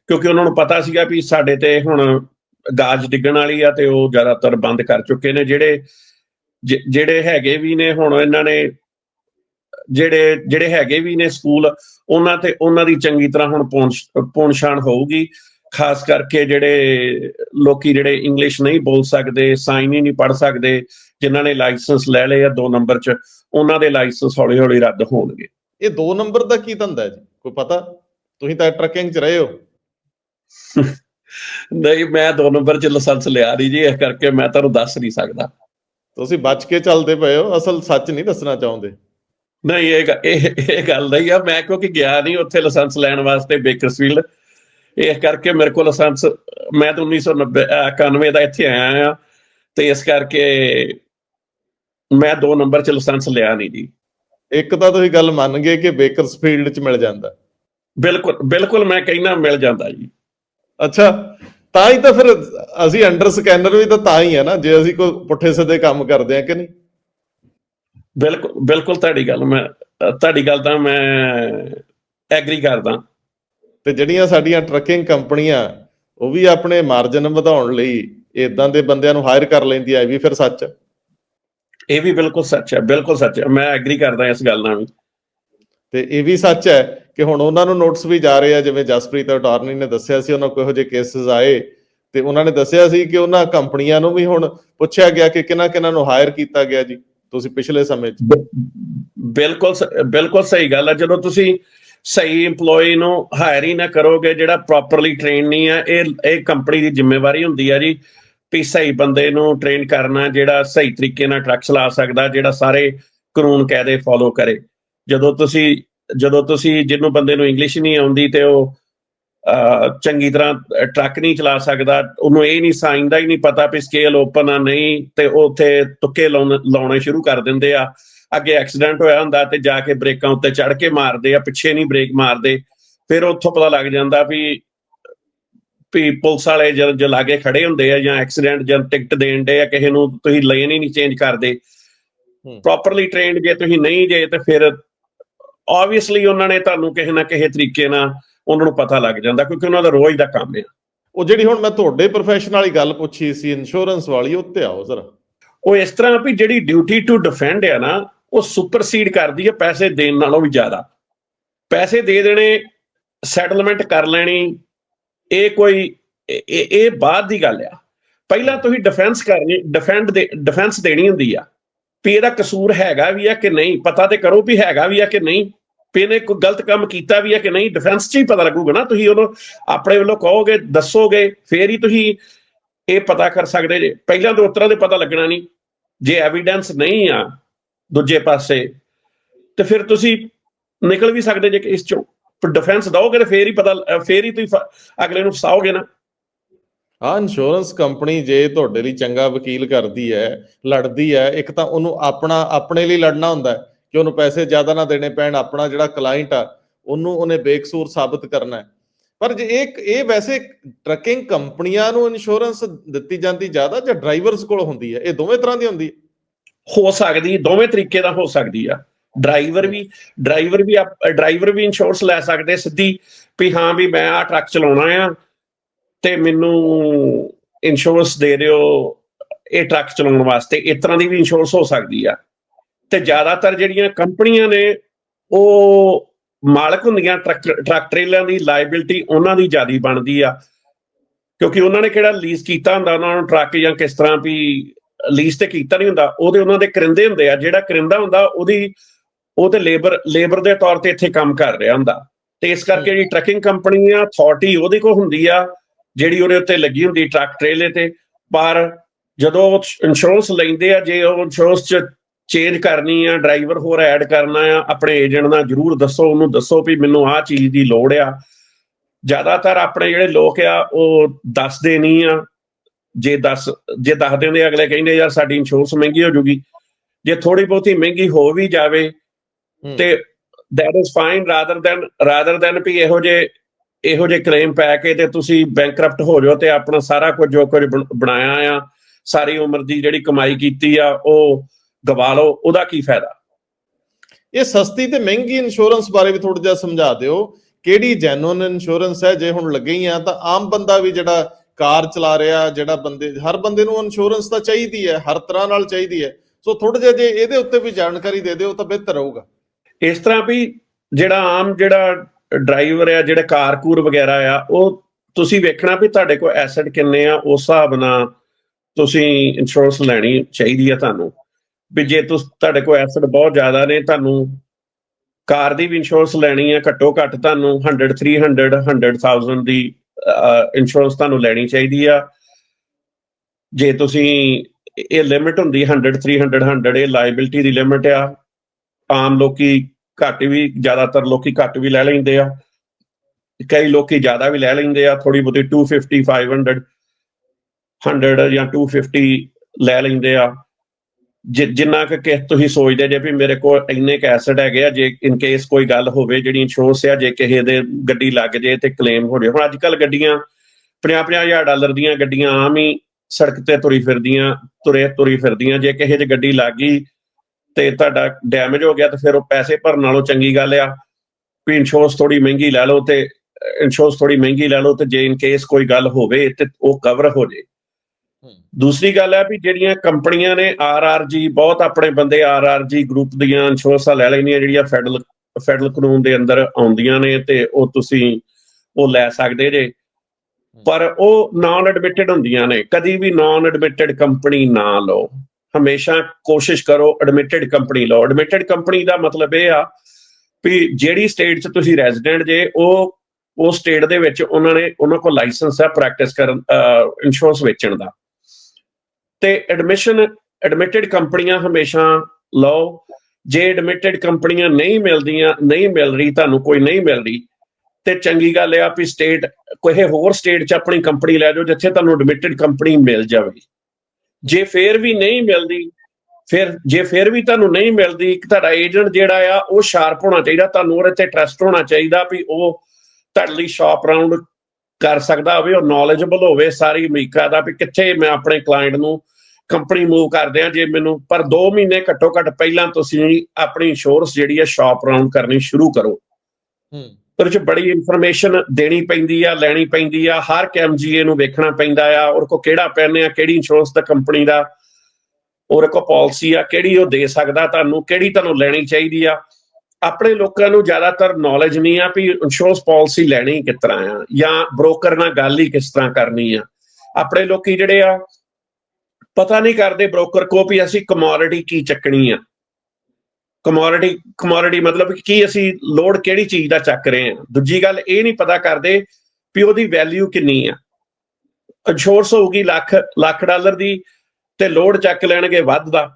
S2: ਕਿਉਂਕਿ ਉਹਨਾਂ ਨੂੰ ਪਤਾ ਸੀਗਾ ਵੀ ਸਾਡੇ ਤੇ ਹੁਣ ਗਾਜ ਡਿੱਗਣ ਵਾਲੀ ਆ ਤੇ ਉਹ ਜ਼ਿਆਦਾਤਰ ਬੰਦ ਕਰ ਚੁੱਕੇ ਨੇ, ਜਿਹੜੇ ਜਿਹੜੇ ਹੈਗੇ ਵੀ ਨੇ ਹੁਣ ਇਹਨਾਂ ਨੇ, ਜਿਹੜੇ ਜਿਹੜੇ ਹੈਗੇ ਵੀ ਨੇ ਸਕੂਲ, ਉਹਨਾਂ ਤੇ, ਉਹਨਾਂ ਦੀ ਚੰਗੀ ਤਰ੍ਹਾਂ ਹੁਣ ਪਹੁੰਚਾਣ ਹੋਊਗੀ। ਖਾਸ ਕਰਕੇ ਜਿਹੜੇ ਲੋਕੀ ਜਿਹੜੇ ਇੰਗਲਿਸ਼ ਨਹੀਂ ਬੋਲ ਸਕਦੇ ਸਾਈਨ ਹੀ ਨਹੀਂ ਪੜ ਸਕਦੇ, ਜਿਨ੍ਹਾਂ ਨੇ ਲਾਇਸੈਂਸ ਲੈ ਲਏ ਆ ਦੋ ਨੰਬਰ 'ਚ, ਉਹਨਾਂ ਦੇ ਲਾਇਸੈਂਸ ਹੌਲੀ ਹੌਲੀ ਰੱਦ ਹੋਣਗੇ।
S1: ਇਹ 2 ਨੰਬਰ ਦਾ ਕੀ ਧੰਦਾ ਜੀ? ਕੋਈ ਪਤਾ? ਤੁਸੀਂ ਤਾਂ ਟਰੱਕਿੰਗ 'ਚ ਰਹੇ ਹੋ।
S2: ਨਹੀਂ ਮੈਂ ਦੋ ਨੰਬਰ 'ਚ ਲਾਇਸੈਂਸ ਲਿਆ ਨਹੀਂ ਜੀ ਇਸ ਕਰਕੇ ਮੈਂ ਤੁਹਾਨੂੰ ਦੱਸ ਨਹੀਂ ਸਕਦਾ।
S1: ਤੁਸੀਂ ਬਚ ਕੇ ਚੱਲਦੇ ਪਏ ਹੋ ਅਸਲ ਸੱਚ ਨਹੀਂ ਦੱਸਣਾ ਚਾਹੁੰਦੇ।
S2: ਨਹੀਂ ਇਹ ਇਹ ਇਹ ਗੱਲ ਨਹੀਂ ਆ ਮੈਂ ਕਿਉਂਕਿ ਗਿਆ ਨਹੀਂ ਉੱਥੇ ਲਾਇਸੈਂਸ ਲੈਣ ਵਾਸਤੇ ਬੇਕਰਸਫੀਲਡ। ਇਸ ਕਰਕੇ ਮੇਰੇ ਕੋਲ ਲਾਇਸੈਂਸ ਮੈਂ ਤਾਂ 1990 ਅਹ 91 ਦਾ ਇੱਥੇ ਆਇਆ ਆ ਤੇ ਇਸ ਕਰਕੇ ਮੈਂ ਦੋ ਨੰਬਰ 'ਚ ਲਾਇਸੈਂਸ ਲਿਆ ਨਹੀਂ ਜੀ।
S1: ਇੱਕ ਤਾਂ ਤੁਸੀਂ ਗੱਲ ਮੰਨ ਗਏ ਕਿ ਬੇਕਰਸਫੀਲਡ 'ਚ ਮਿਲ ਜਾਂਦਾ।
S2: ਬਿਲਕੁਲ ਬਿਲਕੁਲ ਮੈਂ ਕਹਿੰਦਾ ਮਿਲ ਜਾਂਦਾ ਜੀ।
S1: ਅੱਛਾ ਤਾਂ ਹੀ ਤਾਂ ਫਿਰ ਅਸੀਂ ਅੰਡਰ ਸਕੈਨਰ ਵੀ ਤਾਂ ਤਾਂ ਹੀ ਹੈ ਨਾ ਜੇ ਅਸੀਂ ਕੋਈ ਪੁੱਠੇ ਸਿੱਧੇ ਕੰਮ ਕਰਦੇ ਆ ਕਿ ਨਹੀਂ?
S2: ਬਿਲਕੁਲ ਬਿਲਕੁਲ ਤੁਹਾਡੀ ਗੱਲ ਮੈਂ ਤੁਹਾਡੀ ਗੱਲ ਤਾਂ ਮੈਂ ਐਗਰੀ ਕਰਦਾ।
S1: ਤੇ ਜਿਹੜੀਆਂ ਸਾਡੀਆਂ ਟਰੱਕਿੰਗ ਕੰਪਨੀਆਂ ਉਹ ਵੀ ਆਪਣੇ ਮਾਰਜਨ ਵਧਾਉਣ ਲਈ ਇਦਾਂ ਦੇ ਬੰਦਿਆਂ ਨੂੰ ਹਾਇਰ ਕਰ ਲੈਂਦੀ ਹੈ ਵੀ ਫਿਰ ਸੱਚ?
S2: ਇਹ ਵੀ ਬਿਲਕੁਲ ਸੱਚ ਹੈ ਬਿਲਕੁਲ ਸੱਚ ਹੈ ਮੈਂ ਐਗਰੀ ਕਰਦਾ ਇਸ ਗੱਲ ਨਾਲ ਵੀ।
S1: ਤੇ ਇਹ ਵੀ ਸੱਚ ਹੈ ਕਿ ਹੁਣ ਉਹਨਾਂ ਨੂੰ ਨੋਟਿਸ ਵੀ ਜਾ ਰਹੇ ਆ, ਜਿਵੇਂ ਜਸਪ੍ਰੀਤ ਅਟਾਰਨੀ ਨੇ ਦੱਸਿਆ ਸੀ, ਉਹਨਾਂ ਕੋਲ ਇਹੋ ਜਿਹੇ ਕੇਸਿਸ ਆਏ ਤੇ ਉਹਨਾਂ ਨੇ ਦੱਸਿਆ ਸੀ ਕਿ ਉਹਨਾਂ ਕੰਪਨੀਆਂ ਨੂੰ ਵੀ ਹੁਣ ਪੁੱਛਿਆ ਗਿਆ ਕਿ ਕਿਹਨਾਂ ਕਿਹਨਾਂ ਨੂੰ ਹਾਇਰ ਕੀਤਾ ਗਿਆ ਜੀ, ਤੁਸੀਂ ਪਿਛਲੇ ਸਮੇਂ 'ਚ।
S2: ਬਿਲਕੁਲ ਬਿਲਕੁਲ ਸਹੀ ਗੱਲ ਹੈ, ਜਦੋਂ ਤੁਸੀਂ ਸਹੀ EMPLOYE ਨੂੰ ਹਾਇਰ ਹੀ ਨਾ ਕਰੋਗੇ, ਜਿਹੜਾ ਪ੍ਰੋਪਰਲੀ ਟ੍ਰੇਨ ਨਹੀਂ ਹੈ, ਇਹ ਇਹ ਕੰਪਨੀ ਦੀ ਜ਼ਿੰਮੇਵਾਰੀ ਹੁੰਦੀ ਹੈ ਜੀ, ਵੀ ਸਹੀ ਬੰਦੇ ਨੂੰ ਟ੍ਰੇਨ ਕਰਨਾ, ਜਿਹੜਾ ਸਹੀ ਤਰੀਕੇ ਨਾਲ ਟਰੱਕ ਚਲਾ ਸਕਦਾ, ਜਿਹੜਾ ਸਾਰੇ ਕਾਨੂੰਨ ਕਾਇਦੇ ਫੋਲੋ ਕਰੇ। ਜਦੋਂ ਤੁਸੀਂ ਜਦੋਂ ਤੁਸੀਂ ਜਿਹਨੂੰ ਬੰਦੇ ਨੂੰ ਇੰਗਲਿਸ਼ ਨਹੀਂ ਆਉਂਦੀ ਤੇ ਉਹ ਚੰਗੀ ਤਰ੍ਹਾਂ ਟਰੱਕ ਨਹੀਂ ਚਲਾ ਸਕਦਾ ਉਹਨੂੰ ਇਹ ਨਹੀਂ ਸਾਈਨ ਦਾ ਹੀ ਨਹੀਂ ਪਤਾ ਵੀ ਸਕੇਲ ਓਪਨ ਆ ਨਹੀਂ ਤੇ ਉਹ ਉੱਥੇ ਤੁੱਕੇ ਲਾਉਣ- ਸ਼ੁਰੂ ਕਰ ਦਿੰਦੇ ਆ। ਅੱਗੇ ਐਕਸੀਡੈਂਟ ਹੋਇਆ ਹੁੰਦਾ ਤੇ ਜਾ ਕੇ ਬ੍ਰੇਕਾਂ ਉੱਤੇ ਚੜ ਕੇ ਮਾਰਦੇ ਆ ਪਿੱਛੇ ਨਹੀਂ ਬ੍ਰੇਕ ਮਾਰਦੇ। ਫਿਰ ਉੱਥੋਂ ਪਤਾ ਲੱਗ ਜਾਂਦਾ ਵੀ ਵੀ ਪੁਲਿਸ ਵਾਲੇ ਜਦ ਲਾਗੇ ਖੜੇ ਹੁੰਦੇ ਆ ਜਾਂ ਐਕਸੀਡੈਂਟ ਜਾਂ ਟਿਕਟ ਦੇਣ ਦੇ ਆ ਕਿਸੇ ਨੂੰ ਤੁਸੀਂ ਲੇਨ ਹੀ ਨਹੀਂ ਚੇਂਜ ਕਰਦੇ। ਪ੍ਰੋਪਰਲੀ ਟ੍ਰੇਨਡ ਜੇ ਤੁਸੀਂ ਨਹੀਂ ਜੇ ਤੇ ਫਿਰ ਆਬਵੀਅਸਲੀ ਉਹਨਾਂ ਨੇ ਤੁਹਾਨੂੰ ਕਿਸੇ ਨਾ ਕਿਸੇ ਤਰੀਕੇ ਨਾਲ ਉਹਨਾਂ ਨੂੰ ਪਤਾ ਲੱਗ ਜਾਂਦਾ ਕਿਉਂਕਿ ਉਹਨਾਂ ਦਾ ਰੋਜ਼ ਦਾ ਕੰਮ ਹੈ
S1: ਉਹ ਜਿਹੜੀ ਹੁਣ ਮੈਂ ਤੁਹਾਡੇ ਪ੍ਰੋਫੈਸ਼ਨ ਵਾਲੀ ਗੱਲ ਪੁੱਛੀ ਸੀ ਇੰਸ਼ੋਰੈਂਸ ਵਾਲੀ ਉਹ ਤੇ ਆਓ ਜ਼ਰਾ।
S2: ਉਹ ਇਸ ਤਰ੍ਹਾਂ ਵੀ ਜਿਹੜੀ ਡਿਊਟੀ ਟੂ ਡਿਫੈਂਡ ਹੈ ਨਾ ਉਹ ਸੁਪਰਸੀਡ ਕਰਦੀ ਹੈ ਪੈਸੇ ਦੇਣ ਨਾਲੋਂ ਵੀ ਜ਼ਿਆਦਾ। ਪੈਸੇ ਦੇ ਦੇਣੇ ਸੈਟਲਮੈਂਟ ਕਰ ਲੈਣੀ ਇਹ ਕੋਈ ਇਹ ਬਾਅਦ ਦੀ ਗੱਲ ਆ। ਪਹਿਲਾਂ ਤੁਸੀਂ ਡਿਫੈਂਸ ਕਰਨੀ ਡਿਫੈਂਡ ਦੇ ਡਿਫੈਂਸ ਦੇਣੀ ਹੁੰਦੀ ਆ। ਵੀ ਇਹਦਾ ਕਸੂਰ ਹੈਗਾ ਵੀ ਆ ਕਿ ਨਹੀਂ? ਪਤਾ ਤੇ ਕਰੋ ਵੀ ਹੈਗਾ ਵੀ ਆ ਕਿ ਨਹੀਂ। ਵੀ ਇਹਨੇ ਕੋਈ ਗਲਤ ਕੰਮ ਕੀਤਾ ਵੀ ਹੈ ਕਿ ਨਹੀਂ? ਡਿਫੈਂਸ 'ਚ ਹੀ ਪਤਾ ਲੱਗੂਗਾ ਨਾ। ਤੁਸੀਂ ਉਹਨੂੰ ਆਪਣੇ ਵੱਲੋਂ ਕਹੋਗੇ, ਦੱਸੋਗੇ, ਫੇਰ ਹੀ ਤੁਸੀਂ ਇਹ ਪਤਾ ਕਰ ਸਕਦੇ ਜੇ। ਪਹਿਲਾਂ ਤਾਂ ਉਤਰਾਂ ਦੇ ਪਤਾ ਲੱਗਣਾ ਨਹੀਂ। ਜੇ ਐਵੀਡੈਂਸ ਨਹੀਂ ਆ ਦੂਜੇ ਪਾਸੇ, ਤੇ ਫਿਰ ਤੁਸੀਂ ਨਿਕਲ ਵੀ ਸਕਦੇ ਜੇ ਇਸ ਚੋਂ। ਪਰ ਡਿਫੈਂਸ ਦਓਗੇ ਤੇ ਫੇਰ ਹੀ ਪਤਾ, ਫੇਰ ਹੀ ਤੁਸੀਂ ਅਗਲੇ ਨੂੰ ਫਸਾਓਗੇ ਨਾ।
S1: ਹਾਂ ਇੰਸ਼ੋਰੈਂਸ ਕੰਪਨੀ ਜੇ ਤੁਹਾਡੇ ਲਈ ਚੰਗਾ ਵਕੀਲ ਕਰਦੀ ਹੈ, ਲੜਦੀ ਹੈ, ਇੱਕ ਤਾਂ ਉਹਨੂੰ ਆਪਣਾ, ਆਪਣੇ ਲਈ ਲੜਨਾ ਹੁੰਦਾ ਕਿ ਉਹਨੂੰ ਪੈਸੇ ਜ਼ਿਆਦਾ ਨਾ ਦੇਣੇ ਪੈਣ, ਆਪਣਾ ਜਿਹੜਾ ਕਲਾਇੰਟ ਆ, ਉਹਨੂੰ ਉਹਨੇ ਬੇਕਸੂਰ ਸਾਬਤ ਕਰਨਾ ਹੈ। ਪਰ ਜੇ ਇਹ ਇਹ ਵੈਸੇ ਟਰੱਕਿੰਗ ਕੰਪਨੀਆਂ ਨੂੰ ਇੰਸ਼ੋਰੈਂਸ ਦਿੱਤੀ ਜਾਂਦੀ ਜ਼ਿਆਦਾ ਜਾਂ ਡਰਾਈਵਰਸ ਕੋਲ ਹੁੰਦੀ ਹੈ? ਇਹ ਦੋਵੇਂ ਤਰ੍ਹਾਂ ਦੀ ਹੁੰਦੀ ਹੈ?
S2: ਹੋ ਸਕਦੀ ਦੋਵੇਂ ਤਰੀਕੇ ਦਾ ਹੋ ਸਕਦੀ ਆ। ਡਰਾਈਵਰ ਵੀ ਡਰਾਈਵਰ ਵੀ ਡਰਾਈਵਰ ਵੀ ਇੰਸ਼ੋਰੈਂਸ ਲੈ ਸਕਦੇ ਸਿੱਧੀ, ਵੀ ਹਾਂ ਵੀ ਮੈਂ ਆ ਟਰੱਕ ਚਲਾਉਣਾ ਆ ਤੇ ਮੈਨੂੰ ਇੰਸ਼ੋਰੈਂਸ ਦੇ ਦਿਓ ਇਹ ਟਰੱਕ ਚਲਾਉਣ ਵਾਸਤੇ ਇਸ ਤਰ੍ਹਾਂ ਦੀ ਵੀ ਇੰਸ਼ੋਰੈਂਸ ਹੋ ਸਕਦੀ ਆ। ਤੇ ਜ਼ਿਆਦਾਤਰ ਜਿਹੜੀਆਂ ਕੰਪਨੀਆਂ ਨੇ ਉਹ ਮਾਲਕ ਹੁੰਦੀਆਂ ਟਰੱਕ ਟਰੱਕ ਟ੍ਰੇਲਰਾਂ ਦੀ ਲਾਇਬਿਲਟੀ ਉਹਨਾਂ ਦੀ ਜ਼ਿਆਦੀ ਬਣਦੀ ਆ। ਕਿਉਂਕਿ ਉਹਨਾਂ ਨੇ ਕਿਹੜਾ ਲੀਜ਼ ਕੀਤਾ ਹੁੰਦਾ ਉਹਨਾਂ ਨੂੰ ਟਰੱਕ ਜਾਂ ਕਿਸ ਤਰ੍ਹਾਂ ਵੀ ਲੀਜ਼ ਤੇ ਕੀਤਾ ਨਹੀਂ ਹੁੰਦਾ ਉਹਦੇ ਉਹਨਾਂ ਦੇ ਕਰਿੰਦੇ ਹੁੰਦੇ ਆ। ਜਿਹੜਾ ਕਰਿੰਦਾ ਹੁੰਦਾ ਉਹਦੀ ਉਹ ਤੇ ਲੇਬਰ ਲੇਬਰ ਦੇ ਤੌਰ ਤੇ ਇੱਥੇ ਕੰਮ ਕਰ ਰਿਹਾ ਹੁੰਦਾ। ਤੇ ਇਸ ਕਰਕੇ ਜਿਹੜੀ ਟਰੱਕਿੰਗ ਕੰਪਨੀ ਆ ਅਥਾਰਟੀ ਉਹਦੇ ਕੋਲ ਹੁੰਦੀ ਆ। ਜਿਹੜੀ ਉਹਦੇ ਉੱਤੇ ਲੱਗੀ ਹੁੰਦੀ ਟਰੱਕ ਟ੍ਰੇਲੇ ਤੇ ਪਰ ਜਦੋਂ ਇੰਸ਼ੋਰੈਂਸ ਲੈਂਦੇ ਆ ਜੇ ਉਹ ਇੰਸ਼ੋਰੈਂਸ ਚ ਚੇਂਜ ਕਰਨੀ ਆ ਡਰਾਈਵਰ ਹੋਰ ਐਡ ਕਰਨਾ ਆ ਆਪਣੇ ਏਜੰਟ ਨਾਲ ਜਰੂਰ ਦੱਸੋ ਉਹਨੂੰ ਦੱਸੋ ਵੀ ਮੈਨੂੰ ਆਹ ਚੀਜ਼ ਦੀ ਲੋੜ ਆ। ਜ਼ਿਆਦਾਤਰ ਆਪਣੇ ਜਿਹੜੇ ਲੋਕ ਆ ਉਹ ਦੱਸਦੇ ਨਹੀਂ ਆ। ਜੇ ਦੱਸ ਜੇ ਦੱਸ ਦਿੰਦੇ ਅਗਲੇ ਕਹਿੰਦੇ ਯਾਰ ਸਾਡੀ ਇੰਸ਼ੋਰੈਂਸ ਮਹਿੰਗੀ ਹੋ ਜੂਗੀ। ਜੇ ਥੋੜੀ ਬਹੁਤੀ ਮਹਿੰਗੀ ਹੋ ਵੀ ਜਾਵੇ। ਤੇ that is fine rather than rather than ਵੀ ਇਹੋ ਜੇ ਇਹੋ ਜੇ ਕਲੇਮ ਪੈ ਕੇ ਤੇ ਤੁਸੀਂ ਬੈਂਕਰਪਟ ਹੋ ਜਾਓ ਤੇ ਆਪਣਾ ਸਾਰਾ ਕੁਝ ਜੋ ਕੁਝ ਬਣ- ਬਣਾਇਆ ਆ ਸਾਰੀ ਉਮਰ ਦੀ ਜਿਹੜੀ ਕਮਾਈ ਕੀਤੀ ਆ ਉਹ ਗਵਾ ਲਓ ਉਹਦਾ ਕੀ ਫਾਇਦਾ?
S1: ਇਹ ਸਸਤੀ ਤੇ ਮਹਿੰਗੀ ਇੰਸ਼ੋਰੈਂਸ ਬਾਰੇ ਵੀ ਥੋੜਾ ਜਿਹਾ ਸਮਝਾ ਦਿਓ। ਕਿਹੜੀ ਜੈਨੂਇਨ ਇੰਸ਼ੋਰੈਂਸ ਹੈ ਜੇ ਹੁਣ ਲੱਗੇ ਆ ਤਾਂ ਆਮ ਬੰਦਾ ਵੀ ਜਿਹੜਾ ਕਾਰ ਚਲਾ ਰਿਹਾ ਜਿਹੜਾ ਬੰਦੇ ਹਰ ਬੰਦੇ ਨੂੰ ਇੰਸ਼ੋਰੈਂਸ ਤਾਂ ਚਾਹੀਦੀ ਹੈ ਹਰ ਤਰ੍ਹਾਂ ਨਾਲ ਚਾਹੀਦੀ ਹੈ। ਸੋ ਥੋੜਾ ਜਿਹਾ ਜੇ ਇਹਦੇ ਉੱਤੇ ਵੀ ਜਾਣਕਾਰੀ ਦੇ ਦਿਓ ਤਾਂ ਬਿਹਤਰ ਰਹੂਗਾ।
S2: ਇਸ ਤਰ੍ਹਾਂ ਵੀ ਜਿਹੜਾ ਆਮ ਜਿਹੜਾ ਡਰਾਈਵਰ ਆ, ਜਿਹੜੇ ਕਾਰਕੂਰ ਵਗੈਰਾ ਆ, ਉਹ ਤੁਸੀਂ ਵੇਖਣਾ ਵੀ ਤੁਹਾਡੇ ਕੋਲ ਐਸੈਟ ਕਿੰਨੇ ਆ, ਉਸ ਹਿਸਾਬ ਨਾਲ ਤੁਸੀਂ ਇੰਸ਼ੋਰੈਂਸ ਲੈਣੀ ਚਾਹੀਦੀ ਆ ਤੁਹਾਨੂੰ। ਵੀ ਜੇ ਤੁਸੀਂ, ਤੁਹਾਡੇ ਕੋਲ ਐਸੈਟ ਬਹੁਤ ਜ਼ਿਆਦਾ ਨੇ, ਤੁਹਾਨੂੰ ਕਾਰ ਦੀ ਵੀ ਇੰਸ਼ੋਰੈਂਸ ਲੈਣੀ ਆ, ਘੱਟੋ ਘੱਟ ਤੁਹਾਨੂੰ 100 300 100000 ਦੀ ਇੰਸ਼ੋਰੈਂਸ ਤੁਹਾਨੂੰ ਲੈਣੀ ਚਾਹੀਦੀ ਆ। ਜੇ ਤੁਸੀਂ, ਇਹ ਲਿਮਿਟ ਹੁੰਦੀ 100 300 100 ਇਹ ਲਾਇਬਿਲਟੀ ਦੀ ਲਿਮਿਟ ਆ। ਆਮ ਲੋਕੀ ਘੱਟ ਵੀ, ਜ਼ਿਆਦਾਤਰ ਲੋਕੀ ਘੱਟ ਵੀ ਲੈ ਲੈਂਦੇ ਆ। ਕਈ ਲੋਕੀ ਜ਼ਿਆਦਾ ਵੀ ਲੈ ਲੈਂਦੇ ਆ ਥੋੜੀ ਬਹੁਤੀ 250 500 100 ਜਾਂ 250 ਲੈ ਲੈਂਦੇ ਆ। ਜਿ- ਜਿੰਨਾ ਕਿ ਕਿ ਤੁਸੀਂ ਸੋਚਦੇ ਜੇ ਵੀ ਮੇਰੇ ਕੋਲ ਇੰਨੇ ਕ ਐਸਟ ਹੈਗੇ ਆ, ਜੇ ਇਨ ਕੇਸ ਕੋਈ ਗੱਲ ਹੋਵੇ, ਜਿਹੜੀ ਇੰਸ਼ੋਰੈਂਸ ਆ, ਜੇ ਕਿਸੇ ਦੇ ਗੱਡੀ ਲੱਗ ਜੇ ਤੇ ਕਲੇਮ ਹੋ ਜੇ। ਹੁਣ ਅੱਜ ਕੱਲ ਗੱਡੀਆਂ 50 ਹਜ਼ਾਰ ਡਾਲਰ ਦੀਆਂ ਗੱਡੀਆਂ ਆਮ ਹੀ ਸੜਕ ਤੇ ਤੁਰੀ ਫਿਰਦੀਆਂ ਤੁਰੇ ਤੁਰੀ ਫਿਰਦੀਆਂ। ਜੇ ਕਿਸੇ 'ਚ ਗੱਡੀ ਲੱਗ ਗਈ ਤੇ ਤੁਹਾਡਾ ਡੈਮੇਜ ਹੋ ਗਿਆ ਤੇ ਫਿਰ ਉਹ ਪੈਸੇ ਭਰਨ ਨਾਲੋਂ ਚੰਗੀ ਗੱਲ ਆ। ਵੀ ਇੰਸ਼ੋਰੈਂਸ ਥੋੜੀ ਮਹਿੰਗੀ ਲੈ ਲਓ ਤੇ ਇੰਸ਼ੋਰੈਂਸ ਥੋੜੀ ਮਹਿੰਗੀ ਲੈ ਲਓ ਤੇ ਜੇ ਇਨ ਕੇਸ ਕੋਈ ਗੱਲ ਹੋਵੇ ਤੇ ਉਹ ਕਵਰ ਹੋ ਜੇ। ਦੂਸਰੀ ਗੱਲ ਹੈ ਵੀ ਜਿਹੜੀਆਂ ਕੰਪਨੀਆਂ ਨੇ ਆਰਆਰਜੀ ਬਹੁਤ ਆਪਣੇ ਬੰਦੇ ਆਰਆਰਜੀ ਗਰੁੱਪ ਦੀਆਂ ਇੰਸ਼ੋਰੈਂਸਾਂ ਲੈ ਲੈਣੀਆਂ ਜਿਹੜੀਆਂ ਫੈਡਰਲ ਫੈਡਰਲ ਕਾਨੂੰਨ ਦੇ ਅੰਦਰ ਆਉਂਦੀਆਂ ਨੇ ਤੇ ਉਹ ਤੁਸੀਂ ਉਹ ਲੈ ਸਕਦੇ ਜੇ। ਪਰ ਉਹ ਨਾਨ ਐਡਮਿਟਡ ਹੁੰਦੀਆਂ ਨੇ। ਕਦੀ ਵੀ ਨਾਨ ਐਡਮਿਟਡ ਕੰਪਨੀ ਨਾ ਲਓ। ਹਮੇਸ਼ਾ ਕੋਸ਼ਿਸ਼ ਕਰੋ ਐਡਮਿਟਡ ਕੰਪਨੀ ਲਓ। ਐਡਮਿਟਡ ਕੰਪਨੀ ਦਾ ਮਤਲਬ ਇਹ ਆ ਵੀ ਜਿਹੜੀ ਸਟੇਟ 'ਚ ਤੁਸੀਂ ਰੈਜ਼ੀਡੈਂਟ ਜੇ, ਉਹ ਉਹ ਸਟੇਟ ਦੇ ਵਿੱਚ ਉਹਨਾਂ ਨੇ, ਉਹਨਾਂ ਕੋਲ ਲਾਇਸੈਂਸ ਹੈ ਪ੍ਰੈਕਟਿਸ ਕਰਨ ਇੰਸ਼ੋਰੈਂਸ ਵੇਚਣ ਦਾ। ਤੇ ਐਡਮਿਸ਼ਨ ਐਡਮਿਟਡ ਕੰਪਨੀਆਂ ਹਮੇਸ਼ਾ ਲਓ। ਜੇ ਐਡਮਿਟਡ ਕੰਪਨੀਆਂ ਨਹੀਂ ਮਿਲਦੀਆਂ, ਨਹੀਂ ਮਿਲ ਰਹੀ, ਤੁਹਾਨੂੰ ਕੋਈ ਨਹੀਂ ਮਿਲ ਰਹੀ, ਤੇ ਚੰਗੀ ਗੱਲ ਇਹ ਆ ਵੀ ਸਟੇਟ ਕੋਈ ਹੋਰ ਸਟੇਟ 'ਚ ਆਪਣੀ ਕੰਪਨੀ ਲੈ ਜਾਓ, ਜਿੱਥੇ ਤੁਹਾਨੂੰ ਐਡਮਿਟਡ ਕੰਪਨੀ ਮਿਲ ਜਾਵੇ। ਜੇ ਫੇਰ ਵੀ ਨਹੀਂ ਮਿਲਦੀ, ਫਿਰ, ਜੇ ਫਿਰ ਵੀ ਤੁਹਾਨੂੰ ਨਹੀਂ ਮਿਲਦੀ, ਇੱਕ ਤੁਹਾਡਾ ਏਜੰਟ ਜਿਹੜਾ ਆ, ਉਹ ਸ਼ਾਰਪ ਹੋਣਾ ਚਾਹੀਦਾ, ਤੁਹਾਨੂੰ ਉਹਦੇ ਤੇ ਟਰਸਟ ਹੋਣਾ ਚਾਹੀਦਾ ਵੀ ਉਹ ਤੁਹਾਡੇ ਲਈ ਸ਼ਾਪ ਰਾਉਂਡ ਕਰ ਸਕਦਾ ਹੋਵੇ, ਉਹ ਨੌਲੇਜੇਬਲ ਹੋਵੇ ਸਾਰੀ ਅਮਰੀਕਾ ਦਾ, ਵੀ ਕਿੱਥੇ ਮੈਂ ਆਪਣੇ ਕਲਾਇੰਟ ਨੂੰ ਕੰਪਨੀ ਮੂਵ ਕਰਦੇ ਆ ਜੇ ਮੈਨੂੰ, ਪਰ 2 ਮਹੀਨੇ ਘੱਟੋ ਘੱਟ ਪਹਿਲਾਂ ਤੁਸੀਂ ਆਪਣੀ ਇੰਸ਼ੋਰੈਂਸ ਜਿਹੜੀ ਹੈ ਸ਼ਾਪ ਰਾਉਂਡ ਕਰਨੀ ਸ਼ੁਰੂ ਕਰੋ।
S1: ਹੂੰ।
S2: ਉਹਦੇ ਚ ਬੜੀ ਇਨਫੋਰਮੇਸ਼ਨ ਦੇਣੀ ਪੈਂਦੀ ਆ, ਲੈਣੀ ਪੈਂਦੀ ਆ, ਹਰ ਐਮਜੀਏ ਨੂੰ ਵੇਖਣਾ ਪੈਂਦਾ ਆ, ਉਹਦੇ ਕੋ ਕਿਹੜਾ ਪੈਨ ਆ, ਕਿਹੜੀ ਇੰਸ਼ੋਰੈਂਸ ਦਾ ਕੰਪਨੀ ਦਾ, ਉਹਦੇ ਕੋ ਪਾਲਿਸੀ ਆ, ਕਿਹੜੀ ਉਹ ਦੇ ਸਕਦਾ ਤੁਹਾਨੂੰ, ਕਿਹੜੀ ਤੁਹਾਨੂੰ ਲੈਣੀ ਚਾਹੀਦੀ ਆ। ਆਪਣੇ ਲੋਕਾਂ ਨੂੰ ਜ਼ਿਆਦਾਤਰ ਨੌਲੇਜ ਨਹੀਂ ਆ ਵੀ ਇੰਸ਼ੋਰੈਂਸ ਪਾਲਿਸੀ ਲੈਣੀ ਕਿਸ ਤਰ੍ਹਾਂ ਆ, ਜਾਂ ਬ੍ਰੋਕਰ ਨਾਲ ਗੱਲ ਹੀ ਕਿਸ ਤਰ੍ਹਾਂ ਕਰਨੀ ਆ। ਆਪਣੇ ਲੋਕੀ ਜਿਹੜੇ ਆ, ਪਤਾ ਨਹੀਂ ਕਰਦੇ ਬ੍ਰੋਕਰ ਕੋ ਵੀ ਅਸੀਂ ਕਮੋਡਿਟੀ ਕੀ ਚੱਕਣੀ ਆ। ਕਮੋਡਿਟੀ ਕਮੋਡਿਟੀ ਮਤਲਬ ਕੀ ਅਸੀਂ ਲੋਡ ਕਿਹੜੀ ਚੀਜ਼ ਦਾ ਚੱਕ ਰਹੇ ਹਾਂ? ਦੂਜੀ ਗੱਲ, ਇਹ ਨਹੀਂ ਪਤਾ ਕਰਦੇ ਵੀ ਉਹਦੀ ਵੈਲਿਊ ਕਿੰਨੀ ਆ। ਇੰਸ਼ੋਰੈਂਸ ਹੋਊਗੀ ਲੱਖ ਲੱਖ ਡਾਲਰ ਦੀ ਤੇ ਲੋਡ ਚੱਕ ਲੈਣਗੇ ਵੱਧ ਦਾ।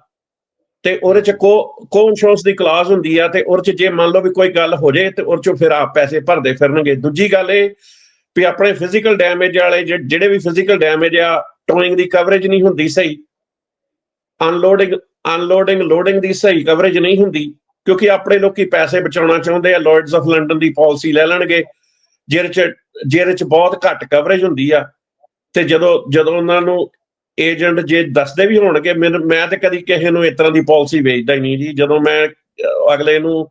S2: ਤੇ ਉਹਦੇ ਚ ਕੋ ਕੋ ਇੰਸ਼ੋਰਸ ਦੀ ਕਲਾਜ਼ ਹੁੰਦੀ ਆ ਤੇ ਉਹਦੇ ਚ ਜੇ ਮੰਨ ਲਓ ਵੀ ਕੋਈ ਗੱਲ ਹੋ ਜੇ ਤੇ ਉਹਦੇ ਚੋਂ ਫਿਰ ਆਪ ਪੈਸੇ ਭਰਦੇ ਫਿਰਨਗੇ। ਦੂਜੀ ਗੱਲ ਇਹ ਵੀ ਆਪਣੇ ਫਿਜ਼ੀਕਲ ਡੈਮੇਜ ਵਾਲੇ ਜਿਹ- ਜਿਹੜੇ ਵੀ ਫਿਜ਼ੀਕਲ ਡੈਮੇਜ ਆ ਟੋਇੰਗ ਦੀ ਕਵਰੇਜ ਨਹੀਂ ਹੁੰਦੀ ਸਹੀ। ਅਨਲੋਡਿੰਗ ਅਨਲੋਡਿੰਗ ਲੋਡਿੰਗ ਦੀ ਸਹੀ ਕਵਰੇਜ ਨਹੀਂ ਹੁੰਦੀ, ਕਿਉਂਕਿ ਆਪਣੇ ਲੋਕੀ ਪੈਸੇ ਬਚਾਉਣਾ ਚਾਹੁੰਦੇ ਆ ਲਾਰਡਸ ਆਫ ਲੰਡਨ ਦੀ ਪਾਲਿਸੀ ਲੈ ਲੈਣਗੇ, ਜਿਹਦੇ ਚ ਜਿਹਦੇ ਚ ਬਹੁਤ ਘੱਟ ਕਵਰੇਜ ਹੁੰਦੀ ਆ, ਤੇ ਜਦੋਂ ਜਦੋਂ ਉਹਨਾਂ ਨੂੰ ਏਜੰਟ ਜੇ ਦੱਸਦੇ ਵੀ ਹੋਣਗੇ, ਮੈਂ ਤੇ ਕਦੀ ਕਿਸੇ ਨੂੰ ਇਸ ਤਰ੍ਹਾਂ ਦੀ ਪਾਲਿਸੀ ਵੇਚਦਾ ਹੀ ਨਹੀਂ ਜੀ, ਜਦੋਂ ਮੈਂ ਅਗਲੇ ਨੂੰ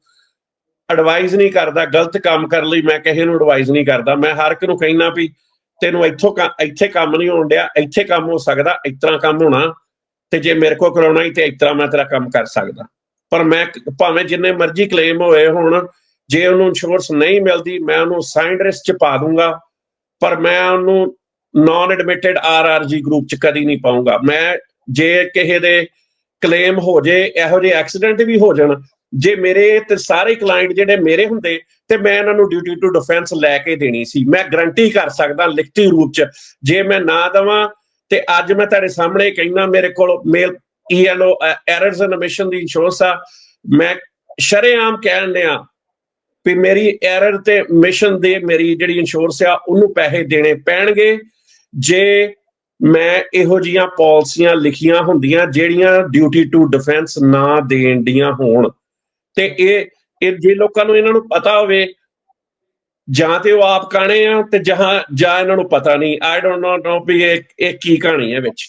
S2: ਐਡਵਾਈਜ਼ ਨਹੀਂ ਕਰਦਾ, ਗਲਤ ਕੰਮ ਕਰਨ ਲਈ ਮੈਂ ਕਿਸੇ ਨੂੰ ਐਡਵਾਈਜ਼ ਨਹੀਂ ਕਰਦਾ, ਮੈਂ ਹਰ ਇੱਕ ਨੂੰ ਕਹਿਣਾ ਵੀ ਤੈਨੂੰ ਇੱਥੋਂ ਇੱਥੇ ਕੰਮ ਨਹੀਂ ਹੋਣ ਡਿਆ, ਇੱਥੇ ਕੰਮ ਹੋ ਸਕਦਾ, ਇਸ ਤਰ੍ਹਾਂ ਕੰਮ ਹੋਣਾ ਤੇ ਜੇ ਮੇਰੇ ਕੋਲ ਕਰਾਉਣਾ ਹੀ ਤੇ ਇਸ ਤਰ੍ਹਾਂ ਮੈਂ ਤੇਰਾ ਕੰਮ ਕਰ ਸਕਦਾ। ਪਰ ਮੈਂ ਭਾਵੇਂ ਜਿੰਨੇ ਮਰਜ਼ੀ ਕਲੇਮ ਹੋਏ ਹੁਣ, ਜੇ ਉਹਨੂੰ ਇੰਸ਼ੋਰੈਂਸ ਨਹੀਂ ਮਿਲਦੀ, ਮੈਂ ਉਹਨੂੰ ਸਾਈਨਡ ਰਿਸਕ ਚ ਪਾ ਦੂੰਗਾ, ਪਰ ਮੈਂ ਉਹਨੂੰ ਨਾਨ ਐਡਮਿਟਡ ਆਰਆਰਜੀ ਗਰੁੱਪ ਚ ਕਦੀ ਨਹੀਂ ਪਾਉਂਗਾ ਮੈਂ ਜੇ ਕਿਸੇ ਦੇ ਕਲੇਮ ਹੋ ਜੇ, ਇਹੋ ਜਿਹੇ ਐਕਸੀਡੈਂਟ ਵੀ ਹੋ ਜਾਣ, ਜੇ ਮੇਰੇ ਤੇ ਸਾਰੇ ਕਲਾਇੰਟ ਜਿਹੜੇ ਮੇਰੇ ਹੁੰਦੇ, ਤੇ ਮੈਂ ਇਹਨਾਂ ਨੂੰ ਡਿਊਟੀ ਟੂ ਡਿਫੈਂਸ ਲੈ ਕੇ ਦੇਣੀ ਸੀ। ਮੈਂ ਗਰੰਟੀ ਕਰ ਸਕਦਾ ਲਿਖਤੀ ਰੂਪ ਚ। ਜੇ ਮੈਂ ਨਾ ਦਵਾਂ ਤੇ ਅੱਜ ਮੈਂ ਤੁਹਾਡੇ ਸਾਹਮਣੇ ਕਹਿੰਦਾ, ਮੇਰੇ ਕੋਲ ਮੇਲ ਈਐਲਓ ਐਰਰਸ ਐਂਡ ਐਮਿਸ਼ਨ ਦੀ ਇੰਸ਼ੋਰੈਂਸ ਆ। ਮੈਂ ਸ਼ਰੇਆਮ ਕਹਿਣ ਡਿਆ ਵੀ ਮੇਰੀ ਐਰਰ ਤੇ ਮਿਸ਼ਨ ਦੇ ਮੇਰੀ ਜਿਹੜੀ ਇੰਸ਼ੋਰੈਂਸ ਆ, ਉਹਨੂੰ ਪੈਸੇ ਦੇਣੇ ਪੈਣਗੇ। ਜੇ ਮੈਂ ਇਹੋ ਜੀਆਂ ਪਾਲਿਸੀਆਂ ਲਿਖੀਆਂ ਹੁੰਦੀਆਂ, ਜਿਹੜੀਆਂ ਡਿਊਟੀ ਟੂ ਡਿਫੈਂਸ ਨਾ ਦੇਣ ਦੀਆਂ ਹੋਣ। ਤੇ ਇਹ ਇਹ ਜੇ ਲੋਕਾਂ ਨੂੰ ਇਹਨਾਂ ਨੂੰ ਪਤਾ ਹੋਵੇ ਜਾਂ ਤੇ ਉਹ ਆਪ ਕਾਣੇ ਆ ਤੇ ਜਹਾਂ, ਜਾਂ ਇਹਨਾਂ ਨੂੰ ਪਤਾ ਨਹੀਂ। ਆਈ ਡੋਨਟ ਨੋ ਨੋ ਵੀ ਇਹ ਇਹ ਕੀ ਕਹਾਣੀ ਹੈ ਵਿੱਚ।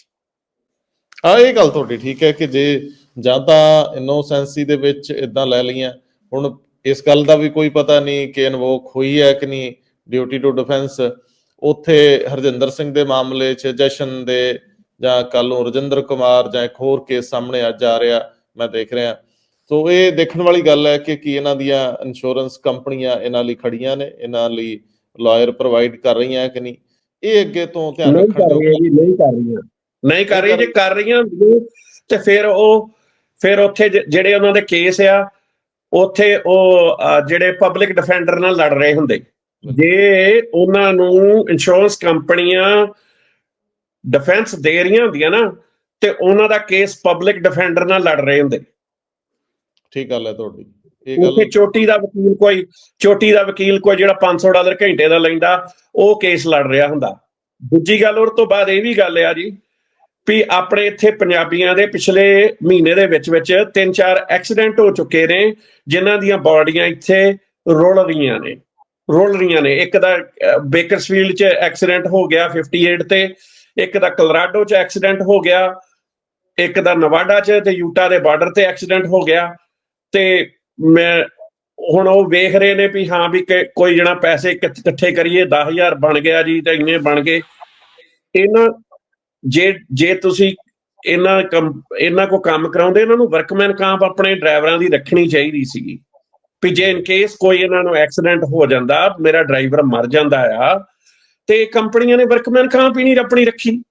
S1: ਆ, ਇਹ ਗੱਲ ਤੁਹਾਡੀ ਠੀਕ ਹੈ ਕਿ ਜੇ ਜਾਂ ਤਾਂ ਇਨੋਸੈਂਸੀ ਦੇ ਵਿੱਚ ਇਦਾਂ ਲੈ ਲਈਆਂ, ਹੁਣ ਇਸ ਗੱਲ ਦਾ ਵੀ ਕੋਈ ਪਤਾ ਨਹੀਂ ਕਿ ਇਨਵੋਕ ਹੋਈ ਹੈ ਕਿ ਨਹੀਂ ਡਿਊਟੀ ਟੂ ਡਿਫੈਂਸ ਉੱਥੇ ਹਰਜਿੰਦਰ ਸਿੰਘ ਦੇ ਮਾਮਲੇ 'ਚ, ਜਸ਼ਨ ਦੇ, ਜਾਂ ਕੱਲ ਨੂੰ ਰਜਿੰਦਰ ਕੁਮਾਰ ਜਾਂ ਇੱਕ ਹੋਰ ਕੇਸ ਸਾਹਮਣੇ ਅੱਜ ਆ ਰਿਹਾ, ਮੈਂ ਦੇਖ ਰਿਹਾ। ਸੋ ਇਹ ਦੇਖਣ ਵਾਲੀ ਗੱਲ ਹੈ ਕਿ ਕੀ ਇਹਨਾਂ ਦੀਆਂ ਇੰਸ਼ੋਰੈਂਸ ਕੰਪਨੀਆਂ ਇਹਨਾਂ ਲਈ ਖੜੀਆਂ ਨੇ ਇਹਨਾਂ ਲਈ ਲਾਇਰ ਪ੍ਰੋਵਾਈਡ ਕਰ ਰਹੀਆਂ ਕਿ ਨਹੀਂ? ਇਹ ਅੱਗੇ ਤੋਂ ਧਿਆਨ
S2: ਨਹੀਂ
S1: ਰੱਖਣ
S2: ਕਰ
S1: ਦੀ
S2: ਰਹੀਆਂ ਨਹੀਂ ਕਰ ਰਹੀਆਂ। ਨਹੀਂ ਕਰ ਰਹੀ ਜੇ ਕਰ ਰਹੀਆਂ ਹੁੰਦੀਆਂ ਤੇ ਫਿਰ ਉਹ ਫਿਰ ਉੱਥੇ ਜਿਹੜੇ ਉਹਨਾਂ ਦੇ ਕੇਸ ਆ ਉੱਥੇ ਉਹ ਜਿਹੜੇ ਪਬਲਿਕ ਡਿਫੈਂਡਰ ਨਾਲ ਲੜ ਰਹੇ ਹੁੰਦੇ। ਜੇ ਉਹਨਾਂ ਨੂੰ ਇੰਸ਼ੋਰੈਂਸ ਕੰਪਨੀਆਂ ਡਿਫੈਂਸ ਦੇ ਰਹੀਆਂ ਹੁੰਦੀਆਂ ਨਾ ਤੇ ਉਹਨਾਂ ਦਾ ਕੇਸ ਪਬਲਿਕ ਡਿਫੈਂਡਰ ਨਾਲ ਲੜ ਰਹੇ ਹੁੰਦੇ।
S1: ਠੀਕ ਗੱਲ ਹੈ ਤੁਹਾਡੀ। ਇਹ ਗੱਲ
S2: ਉੱਥੇ ਚੋਟੀ ਦਾ ਵਕੀਲ ਕੋਈ, ਚੋਟੀ ਦਾ ਵਕੀਲ ਕੋਈ ਜਿਹੜਾ 500 ਡਾਲਰ ਘੰਟੇ ਦਾ ਲੈਂਦਾ, ਉਹ ਕੇਸ ਲੜ ਰਿਹਾ ਹੁੰਦਾ। ਦੂਜੀ ਗੱਲ ਉਹ ਤੋਂ ਬਾਅਦ ਇਹ ਵੀ ਗੱਲ ਆ ਜੀ, ਵੀ ਆਪਣੇ ਇੱਥੇ ਪੰਜਾਬੀਆਂ ਦੇ ਪਿਛਲੇ ਮਹੀਨੇ ਦੇ ਵਿੱਚ ਵਿੱਚ ਤਿੰਨ ਚਾਰ ਐਕਸੀਡੈਂਟ ਹੋ ਚੁੱਕੇ ਨੇ, ਜਿਨ੍ਹਾਂ ਦੀਆਂ ਬਾਡੀਆਂ ਇੱਥੇ ਰੁਲ ਰਹੀਆਂ ਨੇ। ਰੁਲ ਰਹੀਆਂ ਨੇ। ਇੱਕ ਦਾ ਬੇਕਰਸਫੀਲਡ 'ਚ ਐਕਸੀਡੈਂਟ ਹੋ ਗਿਆ 58 ਤੇ, ਇੱਕ ਦਾ ਕਲਰਾਡੋ 'ਚ ਐਕਸੀਡੈਂਟ ਹੋ ਗਿਆ, ਇੱਕ ਦਾ ਨਵਾਡਾ 'ਚ ਤੇ ਯੂਟਾ ਦੇ ਬਾਰਡਰ ਤੇ ਐਕਸੀਡੈਂਟ ਹੋ ਗਿਆ। ਤੇ ਮੈਂ ਹੁਣ ਉਹ ਵੇਖ ਰਹੇ ਨੇ ਵੀ ਹਾਂ ਵੀ ਕੋਈ ਜਣਾ ਪੈਸੇ ਇਕੱਠੇ ਕਰੀਏ 10000 ਬਣ ਗਿਆ ਜੀ ਤੇ ਇੰਨੇ ਬਣ ਗਏ। ਇਹਨਾਂ, ਜੇ ਜੇ ਤੁਸੀਂ ਇਹਨਾਂ ਕੰਮ, ਇਹਨਾਂ ਕੋ ਕੰਮ ਕਰਾਉਂਦੇ, ਇਹਨਾਂ ਨੂੰ ਵਰਕਮੈਨ ਕਾਂਪ ਆਪਣੇ ਡਰਾਈਵਰਾਂ ਦੀ ਰੱਖਣੀ ਚਾਹੀਦੀ ਸੀਗੀ। ਵੀ ਜੇ ਇਨ ਕੇਸ ਕੋਈ ਇਹਨਾਂ ਨੂੰ ਐਕਸੀਡੈਂਟ ਹੋ ਜਾਂਦਾ, ਮੇਰਾ ਡਰਾਈਵਰ ਮਰ ਜਾਂਦਾ ਆ, ਤੇ ਕੰਪਨੀਆਂ ਨੇ ਵਰਕਮੈਨ ਕਾਂਪ ਹੀ ਨਹੀਂ ਆਪਣੀ ਰੱਖੀ।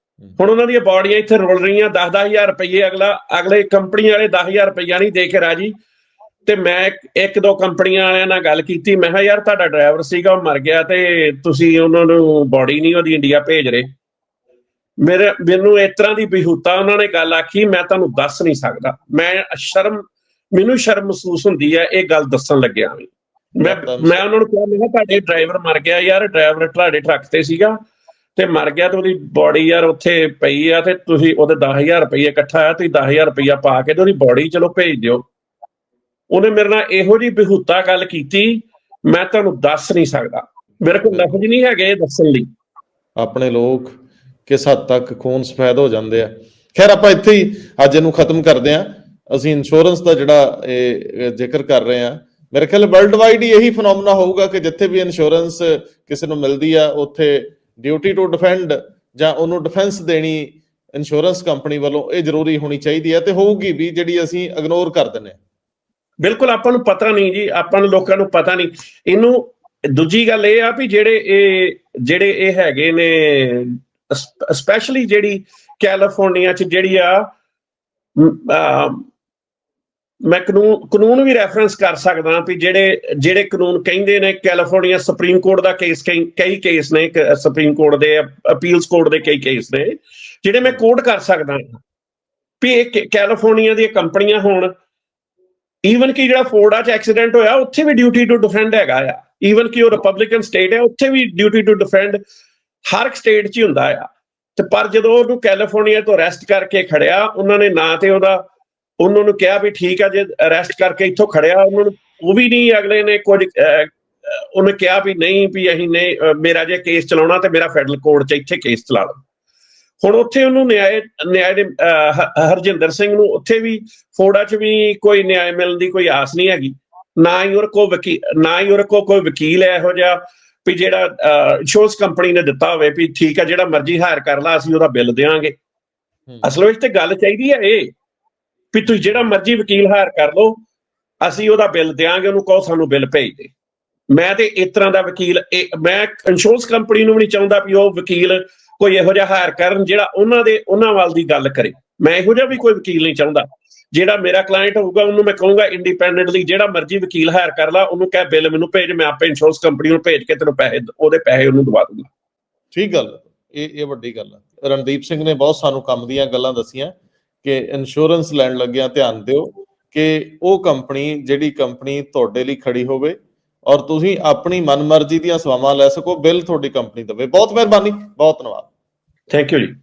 S2: ਹੁਣ ਉਹਨਾਂ ਦੀਆਂ ਬਾਡੀਆਂ ਇੱਥੇ ਰੁਲ ਰਹੀਆਂ 10-10000 ਰੁਪਏ ਅਗਲਾ, ਅਗਲੇ ਕੰਪਨੀ ਵਾਲੇ 10000 ਰੁਪਈਆ ਨਹੀਂ ਦੇ ਕੇ ਰਾਜੀ। ਤੇ ਮੈਂ ਇੱਕ- ਦੋ ਕੰਪਨੀਆਂ ਵਾਲਿਆਂ ਨਾਲ ਗੱਲ ਕੀਤੀ ਮੈਂ ਕਿਹਾ ਯਾਰ ਤੁਹਾਡਾ ਡਰਾਈਵਰ ਸੀਗਾ ਉਹ ਮਰ ਗਿਆ ਤੇ ਤੁਸੀਂ ਉਹਨਾਂ ਨੂੰ ਬਾਡੀ ਨਹੀਂ ਉਹਦੀ ਇੰਡੀਆ ਭੇਜ ਰਹੇ। ਮੇਰੇ ਮੈਨੂੰ ਇਸ ਤਰ੍ਹਾਂ ਦੀ ਬਿਹੂਤਾ ਉਹਨਾਂ ਨੇ ਗੱਲ ਆਖੀ ਮੈਂ ਤੁਹਾਨੂੰ ਦੱਸ ਨਹੀਂ ਸਕਦਾ। ਮੈਂ ਸ਼ਰਮ ਮੈਨੂੰ ਸ਼ਰਮ ਮਹਿਸੂਸ ਹੁੰਦੀ ਹੈ ਇਹ ਗੱਲ ਦੱਸਣ ਲੱਗਿਆ ਵੀ। ਮੈਂ ਮੈਂ ਉਹਨਾਂ ਨੂੰ ਕਿਹਾ ਮੈਂ ਕਿਹਾ ਤੁਹਾਡੇ ਡਰਾਈਵਰ ਮਰ ਗਿਆ ਯਾਰ ਡਰਾਈਵਰ ਤੁਹਾਡੇ ਟਰੱਕ ਤੇ ਸੀਗਾ ਤੇ ਮਰ ਗਿਆ ਤੇ ਉਹਦੀ ਬਾਡੀ ਯਾਰ ਉੱਥੇ ਪਈ ਆ ਤੇ ਤੁਸੀਂ ਉਹਦੇ 10000 ਰੁਪਏ ਇਕੱਠਾ ਆ ਤੁਸੀਂ 10000 ਰੁਪਇਆ ਪਾ ਕੇ ਤੇ ਉਹਦੀ ਬਾਡੀ ਚਲੋ ਭੇਜ ਦਿਓ। ਉਹਨੇ ਮੇਰੇ ਨਾਲ ਇਹੋ ਜੀ ਬਿਹੂਤਾ ਗੱਲ ਕੀਤੀ, ਮੈਂ ਤੁਹਾਨੂੰ ਦੱਸ ਨਹੀਂ ਸਕਦਾ। ਮੇਰੇ ਕੋਲ ਲਫ਼ਜ਼ ਨਹੀਂ ਹੈਗੇ ਦੱਸਣ ਲਈ।
S1: ਆਪਣੇ ਲੋਕ ਕਿਸ ਹੱਦ ਤੱਕ ਖੂਨ ਸਫੈਦ ਹੋ ਜਾਂਦੇ ਆ। ਖੈਰ, ਆਪਾਂ ਇੱਥੇ ਹੀ ਅੱਜ ਇਹਨੂੰ ਖਤਮ ਕਰਦੇ ਆ ਅਸੀਂ ਇੰਸ਼ੋਰੈਂਸ ਦਾ ਜਿਹੜਾ ਇਹ ਜ਼ਿਕਰ ਕਰ ਰਹੇ ਆ ਮੇਰੇ ਖਿਆਲ ਵਰਲਡ ਵਾਈਡ ਹੀ ਇਹੀ ਫੀਨੋਮਨਾ ਹੋਊਗਾ ਕਿ ਜਿੱਥੇ ਵੀ ਇੰਸ਼ੋਰੈਂਸ ਕਿਸੇ ਨੂੰ ਮਿਲਦੀ ਆ, ਉੱਥੇ ਡਿਊਟੀ ਟੂ ਡਿਫੈਂਡ ਜਾਂ ਉਹਨੂੰ ਡਿਫੈਂਸ ਦੇਣੀ ਇੰਸ਼ੋਰੈਂਸ ਕੰਪਨੀ ਵੱਲੋਂ ਇਹ ਜ਼ਰੂਰੀ ਹੋਣੀ ਚਾਹੀਦੀ ਹੈ ਤੇ ਹੋਊਗੀ ਵੀ ਜਿਹੜੀ ਅਸੀਂ ਇਗਨੋਰ ਕਰ ਦਿੰਨੇ ਹਾਂ।
S2: ਬਿਲਕੁਲ ਆਪਾਂ ਨੂੰ ਪਤਾ ਨਹੀਂ ਜੀ, ਆਪਾਂ ਨੂੰ ਲੋਕਾਂ ਨੂੰ ਪਤਾ ਨਹੀਂ। ਇਹਨੂੰ ਦੂਜੀ ਗੱਲ ਇਹ ਆ ਵੀ ਜਿਹੜੇ ਇਹ ਜਿਹੜੇ ਇਹ ਹੈਗੇ ਨੇ ਸਪੈਸ਼ਲੀ ਜਿਹੜੀ ਕੈਲੀਫੋਰਨੀਆ ਚ ਜਿਹੜੀ ਆ ਮੈਂ ਕਾਨੂੰਨ ਕਾਨੂੰਨ ਵੀ ਰੈਫਰੈਂਸ ਕਰ ਸਕਦਾ ਵੀ ਜਿਹੜੇ ਜਿਹੜੇ ਕਾਨੂੰਨ ਕਹਿੰਦੇ ਨੇ ਕੈਲੀਫੋਰਨੀਆ ਸੁਪਰੀਮ ਕੋਰਟ ਦਾ ਕੇਸ ਕਈ ਕਈ ਕੇਸ ਨੇ ਸੁਪਰੀਮ ਕੋਰਟ ਦੇ ਅਪੀਲਸ ਕੋਰਟ ਦੇ ਕਈ ਕੇਸ ਨੇ, ਜਿਹੜੇ ਮੈਂ ਕੋਟ ਕਰ ਸਕਦਾ ਵੀ ਇਹ ਕੈ- ਕੈਲੀਫੋਰਨੀਆ ਦੀਆਂ ਕੰਪਨੀਆਂ ਹੋਣ ਈਵਨ ਕਿ ਜਿਹੜਾ ਫੋਰਡਾ ਚ ਐਕਸੀਡੈਂਟ ਹੋਇਆ, ਉੱਥੇ ਵੀ ਡਿਊਟੀ ਟੂ ਡਿਫੈਂਡ ਹੈਗਾ ਆ। ਈਵਨ ਕਿ ਉਹ ਰਿਪਬਲਿਕਨ ਸਟੇਟ ਹੈ ਉੱਥੇ ਵੀ ਡਿਊਟੀ ਟੂ ਡਿਫੈਂਡ ਹਰ ਇੱਕ ਸਟੇਟ 'ਚ ਹੀ ਹੁੰਦਾ ਆ। ਤੇ ਪਰ ਜਦੋਂ ਉਹਨੂੰ ਕੈਲੀਫੋਰਨੀਆ ਤੋਂ ਅਰੈਸਟ ਕਰਕੇ ਖੜਿਆ, ਉਹਨਾਂ ਨੇ ਨਾ ਤੇ ਉਹਦਾ, ਉਹਨਾਂ ਨੂੰ ਕਿਹਾ ਵੀ ਠੀਕ ਆ, ਜੇ ਅਰੈਸਟ ਕਰਕੇ ਇੱਥੋਂ ਖੜਿਆ, ਉਹਨਾਂ ਨੂੰ ਉਹ ਵੀ ਨਹੀਂ, ਅਗਲੇ ਨੇ ਕੁਝ ਉਹਨੇ ਕਿਹਾ ਵੀ ਨਹੀਂ, ਵੀ ਅਸੀਂ ਨੇ ਮੇਰਾ ਜੇ ਕੇਸ ਚਲਾਉਣਾ ਤੇ ਮੇਰਾ ਫੈਡਰਲ ਕੋਰਟ 'ਚ ਇੱਥੇ ਕੇਸ ਚਲਾ ਲਓ। ਹੁਣ ਉੱਥੇ ਉਹਨੂੰ ਨਿਆਂ ਨਿਆਂ ਦੇ ਹਰਜਿੰਦਰ ਸਿੰਘ ਨੂੰ ਉੱਥੇ ਵੀ ਫੋੜਾ 'ਚ ਵੀ ਕੋਈ ਨਿਆਂ ਮਿਲਣ ਦੀ ਕੋਈ ਆਸ ਨਹੀਂ ਹੈਗੀ। ਨਾ ਹੀ ਉਹਦੇ ਕੋਲ ਵਕੀਲ ਨਾ ਹੀ ਉਹਦੇ ਕੋਲ ਕੋਈ ਵਕੀਲ ਹੈ ਇਹੋ ਜਿਹਾ ਵੀ ਜਿਹੜਾ ਇੰਸ਼ੋਰੈਂਸ ਕੰਪਨੀ ਨੇ ਦਿੱਤਾ ਹੋਵੇ ਵੀ ਠੀਕ ਹੈ ਜਿਹੜਾ ਮਰਜ਼ੀ ਹਾਇਰ ਕਰ ਲਾ ਅਸੀਂ ਉਹਦਾ ਬਿੱਲ ਦੇਵਾਂਗੇ। ਅਸਲ ਵਿੱਚ ਤੇ ਗੱਲ ਚਾਹੀਦੀ ਹੈ ਇਹ ਵੀ ਤੁਸੀਂ ਜਿਹੜਾ ਮਰਜ਼ੀ ਵਕੀਲ ਹਾਇਰ ਕਰ ਲਓ ਅਸੀਂ ਉਹਦਾ ਬਿੱਲ ਦੇਵਾਂਗੇ ਉਹਨੂੰ ਕਹੋ ਸਾਨੂੰ ਬਿੱਲ ਭੇਜ ਦੇ। ਮੈਂ ਤੇ ਇਸ ਤਰ੍ਹਾਂ ਦਾ ਵਕੀਲ ਮੈਂ ਇੰਸ਼ੋਰੈਂਸ ਕੰਪਨੀ ਨੂੰ ਵੀ ਨਹੀਂ ਚਾਹੁੰਦਾ ਵੀ ਉਹ ਵਕੀਲ ਕੋਈ ਇਹੋ ਜਿਹਾ ਹਾਇਰ ਕਰਨ ਜਿਹੜਾ ਉਹਨਾਂ ਦੇ, ਉਹਨਾਂ ਵੱਲ ਦੀ ਗੱਲ ਕਰੇ। ਮੈਂ ਇਹੋ ਜਿਹਾ ਵੀ ਕੋਈ ਵਕੀਲ ਨਹੀਂ ਚਾਹੁੰਦਾ। ਜਿਹੜਾ ਮੇਰਾ ਕਲਾਇੰਟ ਹੋਊਗਾ, ਉਹਨੂੰ ਮੈਂ ਕਹੂੰਗਾ ਇੰਡੀਪੈਂਡੈਂਟਲੀ ਜਿਹੜਾ ਮਰਜ਼ੀ ਵਕੀਲ ਹਾਇਰ ਕਰ ਲਾ, ਉਹਨੂੰ ਕਹਿ ਬਿੱਲ ਮੈਨੂੰ ਭੇਜ, ਮੈਂ ਆਪੇ ਇੰਸ਼ੋਰੈਂਸ ਕੰਪਨੀ ਨੂੰ ਭੇਜ ਕੇ ਤੈਨੂੰ ਪੈਸੇ, ਉਹਦੇ ਪੈਸੇ ਉਹਨੂੰ ਦਵਾ ਦੂੰਗਾ।
S1: ਠੀਕ ਗੱਲ ਇਹ ਇਹ ਵੱਡੀ ਗੱਲ ਹੈ। ਰਣਦੀਪ ਸਿੰਘ ਨੇ ਬਹੁਤ ਸਾਨੂੰ ਕੰਮ ਦੀਆਂ ਗੱਲਾਂ ਦੱਸੀਆਂ ਕਿ ਇੰਸ਼ੋਰੈਂਸ ਲੈਣ ਲੱਗਿਆਂ ਧਿਆਨ ਦਿਓ ਕਿ ਉਹ ਕੰਪਨੀ ਜਿਹੜੀ ਕੰਪਨੀ ਤੁਹਾਡੇ ਲਈ ਖੜੀ ਹੋਵੇ ਔਰ ਤੁਸੀਂ ਆਪਣੀ ਮਨਮਰਜ਼ੀ ਦੀਆਂ ਸੇਵਾਵਾਂ ਲੈ ਸਕੋ, ਬਿੱਲ ਤੁਹਾਡੀ ਕੰਪਨੀ ਦੇਵੇ। ਬਹੁਤ ਮਿਹਰਬਾਨੀ, ਬਹੁਤ ਧੰਨਵਾਦ।
S2: ਥੈਂਕ ਯੂ ਜੀ।